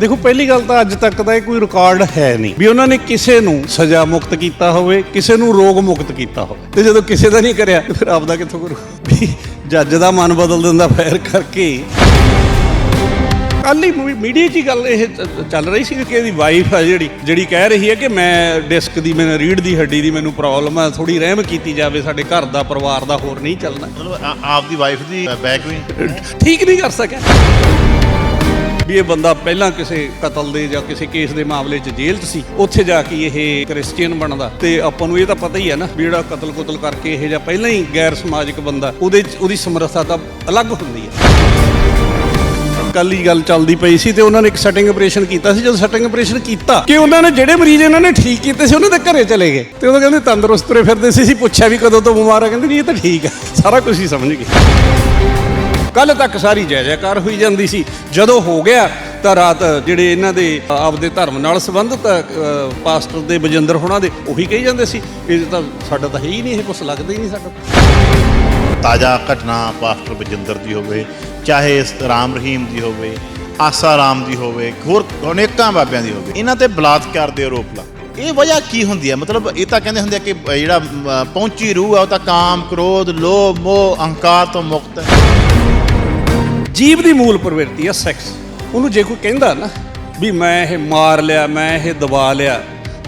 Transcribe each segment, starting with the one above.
ਦੇਖੋ ਪਹਿਲੀ ਗੱਲ ਤਾਂ ਅੱਜ ਤੱਕ ਦਾ ਇਹ ਕੋਈ ਰਿਕਾਰਡ ਹੈ ਨਹੀਂ ਵੀ ਉਹਨਾਂ ਨੇ ਕਿਸੇ ਨੂੰ ਸਜ਼ਾ ਮੁਕਤ ਕੀਤਾ ਹੋਵੇ ਕਿਸੇ ਨੂੰ ਰੋਗ ਮੁਕਤ ਕੀਤਾ ਹੋਵੇ। ਤੇ ਜਦੋਂ ਕਿਸੇ ਦਾ ਨਹੀਂ ਕਰਿਆ ਫਿਰ ਆਪਦਾ ਕਿੱਥੋਂ ਕਰੂ? ਵੀ ਜੱਜ ਦਾ ਮਨ ਬਦਲ ਦਿੰਦਾ ਫੈਰ ਕਰਕੇ। ਕੱਲ ਹੀ ਮੀਡੀਆ 'ਚ ਹੀ ਗੱਲ ਇਹ ਚੱਲ ਰਹੀ ਸੀ ਕਿ ਇਹਦੀ ਵਾਈਫ ਆ ਜਿਹੜੀ ਜਿਹੜੀ ਕਹਿ ਰਹੀ ਹੈ ਕਿ ਮੈਂ ਡਿਸਕ ਦੀ ਮੈਨੂੰ ਰੀੜ ਦੀ ਹੱਡੀ ਦੀ ਮੈਨੂੰ ਪ੍ਰੋਬਲਮ ਆ ਥੋੜੀ ਰਹਿਮ ਕੀਤੀ ਜਾਵੇ ਸਾਡੇ ਘਰ ਦਾ ਪਰਿਵਾਰ ਦਾ ਹੋਰ ਨਹੀਂ ਚੱਲਣਾ। ਮਤਲਬ ਆ- ਆਪਦੀ ਵਾਈਫ ਦੀ ਬੈਕ ਵੀ। ਠੀਕ ਨਹੀਂ ਕਰ ਸਕਿਆ। ਵੀ ਇਹ ਬੰਦਾ ਪਹਿਲਾਂ ਕਿਸੇ ਕਤਲ ਦੇ ਜਾਂ ਕਿਸੇ ਕੇਸ ਦੇ ਮਾਮਲੇ 'ਚ ਜੇਲ੍ਹ 'ਚ ਸੀ, ਉੱਥੇ ਜਾ ਕੇ ਇਹ ਕ੍ਰਿਸਚੀਅਨ ਬਣਦਾ। ਤੇ ਆਪਾਂ ਨੂੰ ਇਹ ਤਾਂ ਪਤਾ ਹੀ ਹੈ ਨਾ ਵੀ ਜਿਹੜਾ ਕਤਲ ਕੁਤਲ ਕਰਕੇ ਇਹ ਜਾਂ ਪਹਿਲਾਂ ਹੀ ਗੈਰ ਸਮਾਜਿਕ ਬੰਦਾ, ਉਹਦੇ 'ਚ, ਉਹਦੀ ਸਮਰੱਥਾ ਤਾਂ ਅਲੱਗ ਹੁੰਦੀ ਹੈ ਕੱਲ ਹੀ ਗੱਲ ਚੱਲਦੀ ਪਈ ਸੀ ਤੇ ਉਹਨਾਂ ਨੇ ਇੱਕ ਸੈਟਿੰਗ ਆਪਰੇਸ਼ਨ ਕੀਤਾ ਸੀ, ਜਦੋਂ ਸੈਟਿੰਗ ਆਪਰੇਸ਼ਨ ਕੀਤਾ ਕਿ ਉਹਨਾਂ ਨੇ ਜਿਹੜੇ ਮਰੀਜ਼ ਇਹਨਾਂ ਨੇ ਠੀਕ ਕੀਤੇ ਸੀ, ਉਹਨਾਂ ਦੇ ਘਰੇ ਚਲੇ ਗਏ। ਤੇ ਉਹ ਕਹਿੰਦੇ ਤੰਦਰੁਸਤ ਤੁਰੇ ਫਿਰਦੇ ਸੀ ਸੀ, ਪੁੱਛਿਆ ਵੀ ਕਦੋਂ ਤੋਂ ਬਿਮਾਰ ਆ, ਕਹਿੰਦੇ ਨਹੀਂ ਇਹ ਤਾਂ ਠੀਕ ਆ, ਸਾਰਾ ਕੁਝ ਹੀ ਸਮਝ ਗਏ। ਕੱਲ ਤੱਕ ਸਾਰੀ ਜੈ ਜੈਕਾਰ ਹੋਈ ਜਾਂਦੀ ਸੀ। ਜਦੋਂ ਹੋ ਗਿਆ ਤਾਂ ਰਾਤ ਜਿਹੜੇ ਇਹਨਾਂ ਦੇ ਆਪਦੇ ਧਰਮ ਨਾਲ ਸੰਬੰਧਿਤ ਪਾਸਟਰ ਦੇ ਬਜਿੰਦਰ ਹੋਣਾ ਦੇ ਉਹੀ ਕਹੀ ਜਾਂਦੇ ਸੀ ਇਹ ਤਾਂ ਸਾਡਾ ਤਾਂ ਹੈ ਹੀ ਨਹੀਂ, ਇਹ ਕੁਝ ਲੱਗਦਾ ਹੀ ਨਹੀਂ ਸਾਡਾ। ਤਾਜ਼ਾ ਘਟਨਾ ਪਾਸਟਰ ਬਜਿੰਦਰ ਦੀ ਹੋਵੇ, ਚਾਹੇ ਰਾਮ ਰਹੀਮ ਦੀ ਹੋਵੇ, ਆਸਾ ਰਾਮ ਦੀ ਹੋਵੇ, ਹੋਰ ਅਨੇਕਾਂ ਬਾਬਿਆਂ ਦੀ ਹੋਵੇ, ਇਹਨਾਂ ਤੇ ਬਲਾਤਕਾਰ ਦੇ ਆਰੋਪ ਲਾ। ਇਹ ਵਜ੍ਹਾ ਕੀ ਹੁੰਦੀ ਹੈ? ਮਤਲਬ ਇਹ ਤਾਂ ਕਹਿੰਦੇ ਹੁੰਦੇ ਆ ਕਿ ਜਿਹੜਾ ਪਹੁੰਚੀ ਰੂਹ ਆ, ਉਹ ਤਾਂ ਕਾਮ, ਕ੍ਰੋਧ, ਲੋਭ, ਮੋਹ, ਅਹੰਕਾਰ ਤੋਂ ਮੁਕਤ ਹੈ। ਜੀਵ ਦੀ ਮੂਲ ਪ੍ਰਵਿਰਤੀ ਹੈ ਸੈਕਸ ਉਹਨੂੰ ਜੇ ਕੋਈ ਕਹਿੰਦਾ ਨਾ ਵੀ ਮੈਂ ਇਹ ਮਾਰ ਲਿਆ, ਮੈਂ ਇਹ ਦਬਾ ਲਿਆ,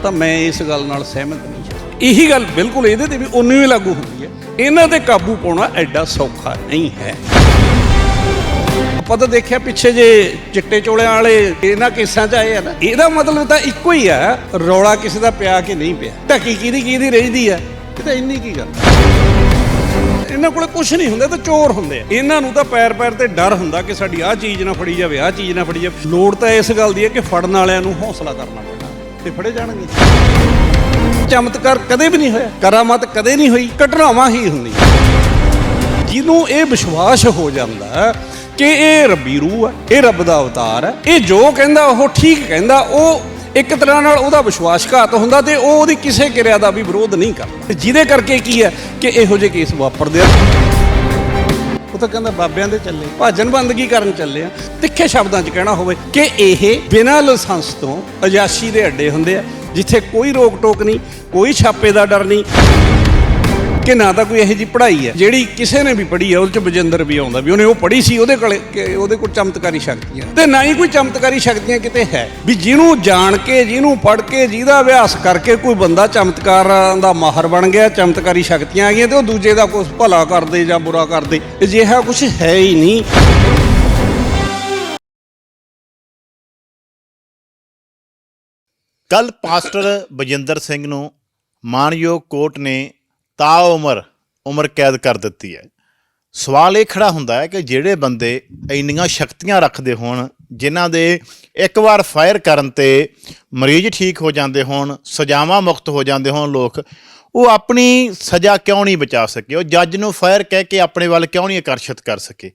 ਤਾਂ ਮੈਂ ਇਸ ਗੱਲ ਨਾਲ ਸਹਿਮਤ ਨਹੀਂ ਹਾਂ। ਇਹੀ ਗੱਲ ਬਿਲਕੁਲ ਇਹਦੇ ਤੇ ਵੀ ਉਨੀ ਹੀ ਲਾਗੂ ਹੁੰਦੀ ਹੈ। ਇਹਨਾਂ ਤੇ ਕਾਬੂ ਪਾਉਣਾ ਐਡਾ ਸੌਖਾ ਨਹੀਂ ਹੈ। ਆਪਾਂ ਤਾਂ ਦੇਖਿਆ ਪਿੱਛੇ ਜੇ ਚਿੱਟੇ ਚੋਲਿਆਂ ਵਾਲੇ, ਇਹਨਾਂ ਕੇਸਾਂ 'ਚ ਆਏ ਆ ਨਾ, ਇਹਦਾ ਮਤਲਬ ਤਾਂ ਇੱਕੋ ਹੀ ਆ, ਰੌਲਾ ਕਿਸੇ ਦਾ ਪਿਆ ਕਿ ਨਹੀਂ ਪਿਆ। ਢੱਕੀ ਕਿਹਦੀ ਕਿਹਦੀ ਰਹਿੰਦੀ ਆ, ਇਹ ਤਾਂ ਇੰਨੀ ਕੀ ਗੱਲ ਇਹਨਾਂ ਕੋਲ ਕੁਝ ਨਹੀਂ ਹੁੰਦਾ ਤਾਂ ਚੋਰ ਹੁੰਦੇ ਆ। ਇਹਨਾਂ ਨੂੰ ਤਾਂ ਪੈਰ ਪੈਰ ਤੇ ਡਰ ਹੁੰਦਾ ਕਿ ਸਾਡੀ ਆਹ ਚੀਜ਼ ਨਾ ਫੜੀ ਜਾਵੇ, ਆਹ ਚੀਜ਼ ਨਾ ਫੜੀ ਜਾਵੇ। ਲੋੜ ਤਾਂ ਇਸ ਗੱਲ ਦੀ ਹੈ ਕਿ ਫੜਨ ਵਾਲਿਆਂ ਨੂੰ ਹੌਸਲਾ ਕਰਨਾ ਪੈਣਾ ਤੇ ਫੜੇ ਜਾਣਗੇ। ਚਮਤਕਾਰ ਕਦੇ ਵੀ ਨਹੀਂ ਹੋਇਆ। ਕਰਾਮਾਤ ਕਦੇ ਨਹੀਂ ਹੋਈ, ਘਟਨਾਵਾਂ ਹੀ ਹੁੰਦੀਆਂ। ਜਿਹਨੂੰ ਇਹ ਵਿਸ਼ਵਾਸ ਹੋ ਜਾਂਦਾ ਕਿ ਇਹ ਰੱਬੀ ਰੂਹ ਹੈ ਇਹ ਰੱਬ ਦਾ ਅਵਤਾਰ ਹੈ ਇਹ ਜੋ ਕਹਿੰਦਾ, ਉਹ ਠੀਕ ਕਹਿੰਦਾ, ਉਹ ਇੱਕ ਤਰ੍ਹਾਂ ਨਾਲ ਉਹਦਾ ਵਿਸ਼ਵਾਸਘਾਤ ਹੁੰਦਾ ਤੇ ਉਹ ਉਹਦੀ ਕਿਸੇ ਕਿਰਿਆ ਦਾ ਵੀ ਵਿਰੋਧ ਨਹੀਂ ਕਰਦਾ। ਜਿਹਦੇ ਕਰਕੇ ਕੀ ਹੈ ਕਿ ਇਹੋ ਜਿਹੇ ਕੇਸ ਵਾਪਰਦੇ ਆ। ਉਹ ਤਾਂ ਕਹਿੰਦਾ ਬਾਬਿਆਂ ਦੇ ਚੱਲੇ। ਭਾਜਨ ਬੰਦਗੀ ਕਰਨ ਚੱਲੇ ਆ। ਤਿੱਖੇ ਸ਼ਬਦਾਂ 'ਚ ਕਹਿਣਾ ਹੋਵੇ ਕਿ ਇਹ ਬਿਨਾਂ ਲਾਇਸੈਂਸ ਤੋਂ ਅਜਾਸ਼ੀ ਦੇ ਅੱਡੇ ਹੁੰਦੇ ਆ ਜਿੱਥੇ ਕੋਈ ਰੋਕ ਟੋਕ ਨਹੀਂ ਕੋਈ ਛਾਪੇ ਦਾ ਡਰ ਨਹੀਂ। ਕਿ ਨਾ ਤਾਂ ਕੋਈ ਇਹੋ ਜੀ ਪੜ੍ਹਾਈ ਹੈ, ਜਿਹੜੀ ਕਿਸੇ ਨੇ ਵੀ ਪੜ੍ਹੀ ਹੈ, ਉਹਦੇ ਚ ਬਜਿੰਦਰ ਵੀ ਆਉਂਦਾ ਵੀ ਉਹਨੇ ਉਹ ਪੜ੍ਹੀ ਸੀ, ਉਹਦੇ ਕੋਲ ਉਹਦੇ ਕੋਲ ਚਮਤਕਾਰੀ ਸ਼ਕਤੀਆਂ ਤੇ ਨਾ ਹੀ ਕੋਈ ਚਮਤਕਾਰੀ ਸ਼ਕਤੀਆਂ ਕਿਤੇ ਹੈ। ਵੀ ਜਿਹਨੂੰ ਜਾਣ ਕੇ, ਜਿਹਨੂੰ ਪੜ੍ਹ ਕੇ, ਜਿਹਦਾ ਅਭਿਆਸ ਕਰਕੇ ਕੋਈ ਬੰਦਾ ਚਮਤਕਾਰਾਂ ਦਾ ਮਾਹਰ ਬਣ ਗਿਆ, ਚਮਤਕਾਰੀ ਸ਼ਕਤੀਆਂ ਆ ਗਈਆਂ ਤੇ ਉਹ ਦੂਜੇ ਦਾ ਕੁਝ ਭਲਾ ਕਰਦੇ ਜਾਂ ਬੁਰਾ ਕਰਦੇ, ਅਜਿਹਾ ਕੁਝ ਹੈ ਹੀ ਨਹੀਂ। ਕੱਲ ਪਾਸਟਰ ਬਜਿੰਦਰ ਸਿੰਘ ਨੂੰ ਮਾਨਯੋਗ ਕੋਰਟ ਨੇ ਤਾ ਉਮਰ ਉਮਰ ਕੈਦ ਕਰ ਦਿੱਤੀ ਹੈ। ਸਵਾਲ ਇਹ ਖੜਾ ਹੁੰਦਾ ਹੈ ਕਿ ਜਿਹੜੇ ਬੰਦੇ ਇੰਨੀਆਂ ਸ਼ਕਤੀਆਂ ਰੱਖਦੇ ਹੋਣ, ਜਿਨ੍ਹਾਂ ਦੇ ਇੱਕ ਵਾਰ ਫਾਇਰ ਕਰਨ ਤੇ ਮਰੀਜ਼ ਠੀਕ ਹੋ ਜਾਂਦੇ ਹੋਣ, ਸਜ਼ਾਵਾਂ ਮੁਕਤ ਹੋ ਜਾਂਦੇ ਹੋਣ ਲੋਕ ਉਹ ਆਪਣੀ ਸਜ਼ਾ ਕਿਉਂ ਨਹੀਂ ਬਚਾ ਸਕੇ? ਉਹ ਜੱਜ ਨੂੰ ਫਾਇਰ ਕਹਿ ਕੇ ਆਪਣੇ ਵੱਲ ਕਿਉਂ ਨਹੀਂ ਆਕਰਸ਼ਿਤ ਕਰ ਸਕੇ?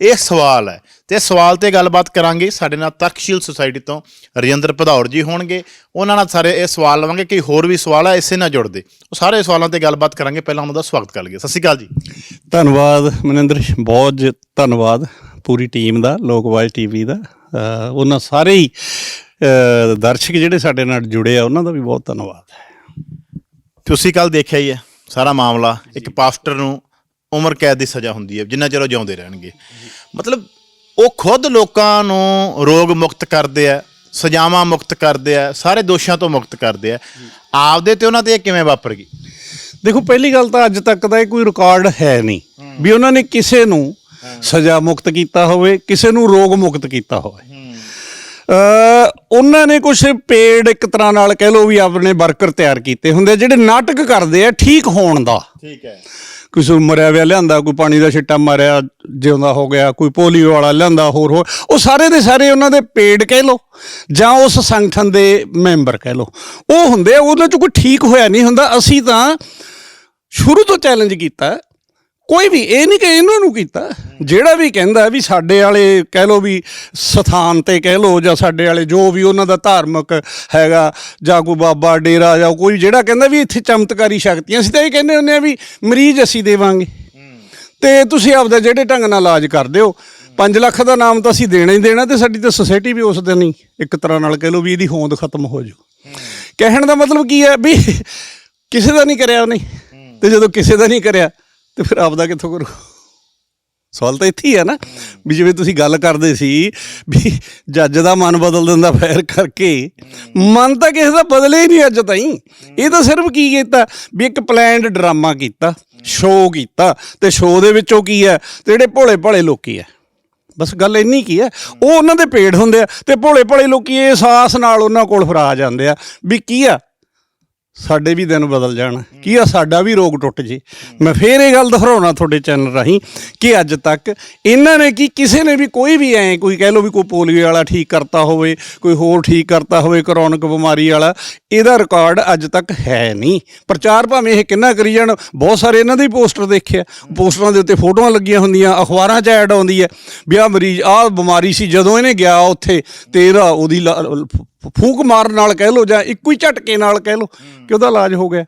ਇਹ ਸਵਾਲ ਹੈ। ਤੇ ਸਵਾਲ ਤੇ ਗੱਲਬਾਤ ਕਰਾਂਗੇ ਸਾਡੇ ਨਾਲ ਤਰਕਸ਼ੀਲ ਸੁਸਾਇਟੀ ਤੋਂ ਰਜਿੰਦਰ ਭਦੌੜ ਜੀ ਹੋਣਗੇ। ਉਹਨਾਂ ਨਾਲ ਸਾਰੇ ਇਹ ਸਵਾਲ ਲਵਾਂਗੇ ਕਿ ਹੋਰ ਵੀ ਸਵਾਲ ਹੈ ਇਸੇ ਨਾਲ ਜੁੜਦੇ। ਉਹ ਸਾਰੇ ਸਵਾਲਾਂ ਤੇ ਗੱਲਬਾਤ ਕਰਾਂਗੇ। ਪਹਿਲਾਂ ਉਹਨਾਂ ਦਾ ਸਵਾਗਤ ਕਰ ਲਈਏ ਸਤਿ ਸ਼੍ਰੀ ਅਕਾਲ ਜੀ। ਧੰਨਵਾਦ ਮਨਿੰਦਰ, ਬਹੁਤ ਧੰਨਵਾਦ ਪੂਰੀ ਟੀਮ ਦਾ ਲੋਕਵਾਜ ਟੀਵੀ ਦਾ। ਉਹਨਾਂ ਸਾਰੇ ਹੀ ਦਰਸ਼ਕ ਜਿਹੜੇ ਸਾਡੇ ਨਾਲ ਜੁੜੇ ਆ, ਉਹਨਾਂ ਦਾ ਵੀ ਬਹੁਤ ਧੰਨਵਾਦ ਹੈ। ਤੁਸੀਂ ਕੱਲ ਦੇਖਿਆ ਹੀ ਹੈ ਸਾਰਾ ਮਾਮਲਾ ਇੱਕ ਪਾਸਟਰ ਨੂੰ ਉਮਰ ਕੈਦ ਦੀ ਸਜ਼ਾ ਹੁੰਦੀ ਹੈ ਜਿੰਨਾ ਚਿਰ ਉਹ ਜਿਉਂਦੇ ਰਹਿਣਗੇ। ਮਤਲਬ ਉਹ ਖੁਦ ਲੋਕਾਂ ਨੂੰ ਰੋਗ ਮੁਕਤ ਕਰਦੇ ਆ ਸਜ਼ਾਵਾਂ ਮੁਕਤ ਕਰਦੇ ਆ ਸਾਰੇ ਦੋਸ਼ਾਂ ਤੋਂ ਮੁਕਤ ਕਰਦੇ ਆ। ਆਪਦੇ ਤੇ ਉਹਨਾਂ ਤੇ ਇਹ ਕਿਵੇਂ ਵਾਪਰ ਗਈ? ਦੇਖੋ ਪਹਿਲੀ ਗੱਲ ਤਾਂ ਅੱਜ ਤੱਕ ਦਾ ਇਹ ਕੋਈ ਰਿਕਾਰਡ ਹੈ ਨਹੀਂ ਵੀ ਉਹਨਾਂ ਨੇ ਕਿਸੇ ਨੂੰ ਸਜ਼ਾ ਮੁਕਤ ਕੀਤਾ ਹੋਵੇ ਕਿਸੇ ਨੂੰ ਰੋਗ ਮੁਕਤ ਕੀਤਾ ਹੋਵੇ। ਉਹਨਾਂ ਨੇ ਕੁਝ ਪੇੜ ਇੱਕ ਤਰ੍ਹਾਂ ਨਾਲ ਕਹਿ ਲਓ ਵੀ ਆਪਣੇ ਵਰਕਰ ਤਿਆਰ ਕੀਤੇ ਹੁੰਦੇ ਜਿਹੜੇ ਨਾਟਕ ਕਰਦੇ ਆ ਠੀਕ ਹੋਣ ਦਾ। ਠੀਕ ਹੈ। ਕਿਸੇ ਮਰਿਆ ਵਿਆ ਲਿਆਂਦਾ ਕੋਈ ਪਾਣੀ ਦਾ ਛਿੱਟਾ ਮਾਰਿਆ ਜਿਉਂਦਾ ਹੋ ਗਿਆ ਕੋਈ ਪੋਲੀਓ ਵਾਲਾ ਲਿਆਂਦਾ ਹੋਰ ਹੋਰ ਉਹ ਸਾਰੇ ਦੇ ਸਾਰੇ ਉਹਨਾਂ ਦੇ ਪੇਡ ਕਹਿ ਲੋ ਜਾਂ ਉਸ ਸੰਗਠਨ ਦੇ ਮੈਂਬਰ ਕਹਿ ਲੋ ਉਹ ਹੁੰਦੇ ਉਹਨਾਂ ਚ ਕੋਈ ਠੀਕ ਹੋਇਆ ਨਹੀਂ ਹੁੰਦਾ। ਅਸੀਂ ਤਾਂ ਸ਼ੁਰੂ ਤੋਂ ਚੈਲੰਜ ਕੀਤਾ। ਕੋਈ ਵੀ, ਇਹ ਨਹੀਂ ਕਿ ਇਹਨਾਂ ਨੂੰ ਕੀਤਾ। ਜਿਹੜਾ ਵੀ ਕਹਿੰਦਾ ਵੀ ਸਾਡੇ ਵਾਲੇ ਕਹਿ ਲੋ ਵੀ ਸਥਾਨ ਤੇ ਕਹਿ ਲੋ ਜਾਂ ਸਾਡੇ ਵਾਲੇ ਜੋ ਵੀ ਉਹਨਾਂ ਦਾ ਧਾਰਮਿਕ ਹੈਗਾ, ਜਾਂ ਕੋਈ ਬਾਬਾ ਡੇਰਾ ਜਾਂ ਕੋਈ ਜਿਹੜਾ ਕਹਿੰਦਾ ਵੀ ਇੱਥੇ ਚਮਤਕਾਰੀ ਸ਼ਕਤੀਆਂ, ਅਸੀਂ ਤਾਂ ਇਹ ਕਹਿੰਦੇ ਹੁੰਦੇ ਆ ਵੀ ਮਰੀਜ਼ ਅਸੀਂ ਦੇਵਾਂਗੇ। ਤੇ ਤੁਸੀਂ ਆਪਦਾ ਜਿਹੜੇ ਢੰਗ ਨਾਲ ਇਲਾਜ ਕਰਦੇ ਹੋ 5 ਲੱਖ ਦਾ ਨਾਮ ਤਾਂ ਅਸੀਂ ਦੇਣਾ ਹੀ ਦੇਣਾ ਤੇ ਸਾਡੀ ਤਾਂ ਸੋਸਾਇਟੀ ਵੀ ਉਸ ਦਿਨ ਹੀ ਇੱਕ ਤਰ੍ਹਾਂ ਨਾਲ ਕਹਿ ਲਓ ਵੀ ਇਹਦੀ ਹੋਂਦ ਖਤਮ ਹੋ ਜੂ ਕਹਿਣ ਦਾ ਮਤਲਬ ਕੀ ਹੈ ਵੀ ਕਿਸੇ ਦਾ ਨਹੀਂ ਕਰਿਆ ਉਹਨੇ, ਤੇ ਜਦੋਂ ਕਿਸੇ ਦਾ ਨਹੀਂ ਕਰਿਆ ਤੇ ਫਿਰ ਆਪਦਾ ਕਿੱਥੋਂ ਕਰੋ? ਸਵਾਲ ਤਾਂ ਇੱਥੇ ਹੀ ਹੈ ਨਾ। ਵੀ ਜਿਵੇਂ ਤੁਸੀਂ ਗੱਲ ਕਰਦੇ ਸੀ ਵੀ ਜੱਜ ਦਾ ਮਨ ਬਦਲ ਦਿੰਦਾ ਫੈਰ ਕਰਕੇ। ਮਨ ਤਾਂ ਕਿਸੇ ਦਾ ਬਦਲੇ ਹੀ ਨਹੀਂ ਅੱਜ ਤਾਈਂ। ਇਹ ਤਾਂ ਸਿਰਫ ਕੀ ਕੀਤਾ? ਵੀ ਇੱਕ ਪਲਾਨਡ ਡਰਾਮਾ ਕੀਤਾ ਸ਼ੋਅ ਕੀਤਾ ਤੇ ਸ਼ੋਅ ਦੇ ਵਿੱਚੋਂ ਕੀ ਹੈ ਤੇ ਜਿਹੜੇ ਭੋਲੇ ਭਾਲੇ ਲੋਕੀ ਹੈ ਬਸ ਗੱਲ ਇੰਨੀ ਕੀ ਹੈ ਉਹ ਉਹਨਾਂ ਦੇ ਪੇੜ ਹੁੰਦੇ ਆ ਤੇ ਭੋਲੇ ਭਾਲੇ ਲੋਕੀ ਇਹ ਸਾਹਸ ਨਾਲ ਉਹਨਾਂ ਕੋਲ ਫਰਾ ਜਾਂਦੇ ਆ ਵੀ ਕੀ ਆ? ਸਾਡੇ ਵੀ ਦਿਨ ਬਦਲ ਜਾਣ। ਕੀ ਆ, ਸਾਡਾ ਵੀ ਰੋਗ ਟੁੱਟ ਜੇ। ਮੈਂ ਫੇਰ ਇਹ ਗੱਲ ਦੁਹਰਾਉਣਾ ਤੁਹਾਡੇ ਚੈਨਲ ਰਾਹੀਂ ਕਿ ਅੱਜ ਤੱਕ ਇਹਨਾਂ ਨੇ ਕੀ, ਕਿਸੇ ਨੇ ਵੀ ਕੋਈ ਵੀ ਐ ਕੋਈ ਕਹਿ ਲੋ ਵੀ ਕੋਈ ਪੋਲੀਓ ਵਾਲਾ ਠੀਕ ਕਰਤਾ ਹੋਵੇ, ਕੋਈ ਹੋਰ ਠੀਕ ਕਰਤਾ ਹੋਵੇ, ਕਰੋਨਿਕ ਬਿਮਾਰੀ ਵਾਲਾ, ਇਹਦਾ ਰਿਕਾਰਡ ਅੱਜ ਤੱਕ ਹੈ ਨਹੀਂ। ਪ੍ਰਚਾਰ ਭਾਵੇਂ ਇਹ ਕਿੰਨਾ ਕਰੀ ਜਾਣ, ਬਹੁਤ ਸਾਰੇ ਇਹਨਾਂ ਦੇ ਪੋਸਟਰ ਦੇਖਿਆ ਪੋਸਟਰਾਂ ਦੇ ਉੱਤੇ ਫੋਟੋਆਂ ਲੱਗੀਆਂ ਹੁੰਦੀਆਂ, ਅਖਬਾਰਾਂ 'ਚ ਐਡ ਆਉਂਦੀ ਹੈ ਵੀ ਆਹ ਮਰੀਜ਼, ਆਹ ਬਿਮਾਰੀ ਸੀ, ਜਦੋਂ ਇਹਨੇ ਗਿਆ ਉੱਥੇ ਤੇ ਇਹਦਾ ਉਹਦੀ ਲਾ- ਫੂਕ ਮਾਰਨ ਨਾਲ ਕਹਿ ਲੋ ਜਾਂ ਇੱਕੋ ਹੀ ਝਟਕੇ ਨਾਲ ਕਹਿ ਲੋ ਕਿ ਉਹਦਾ ਇਲਾਜ ਹੋ ਗਿਆ।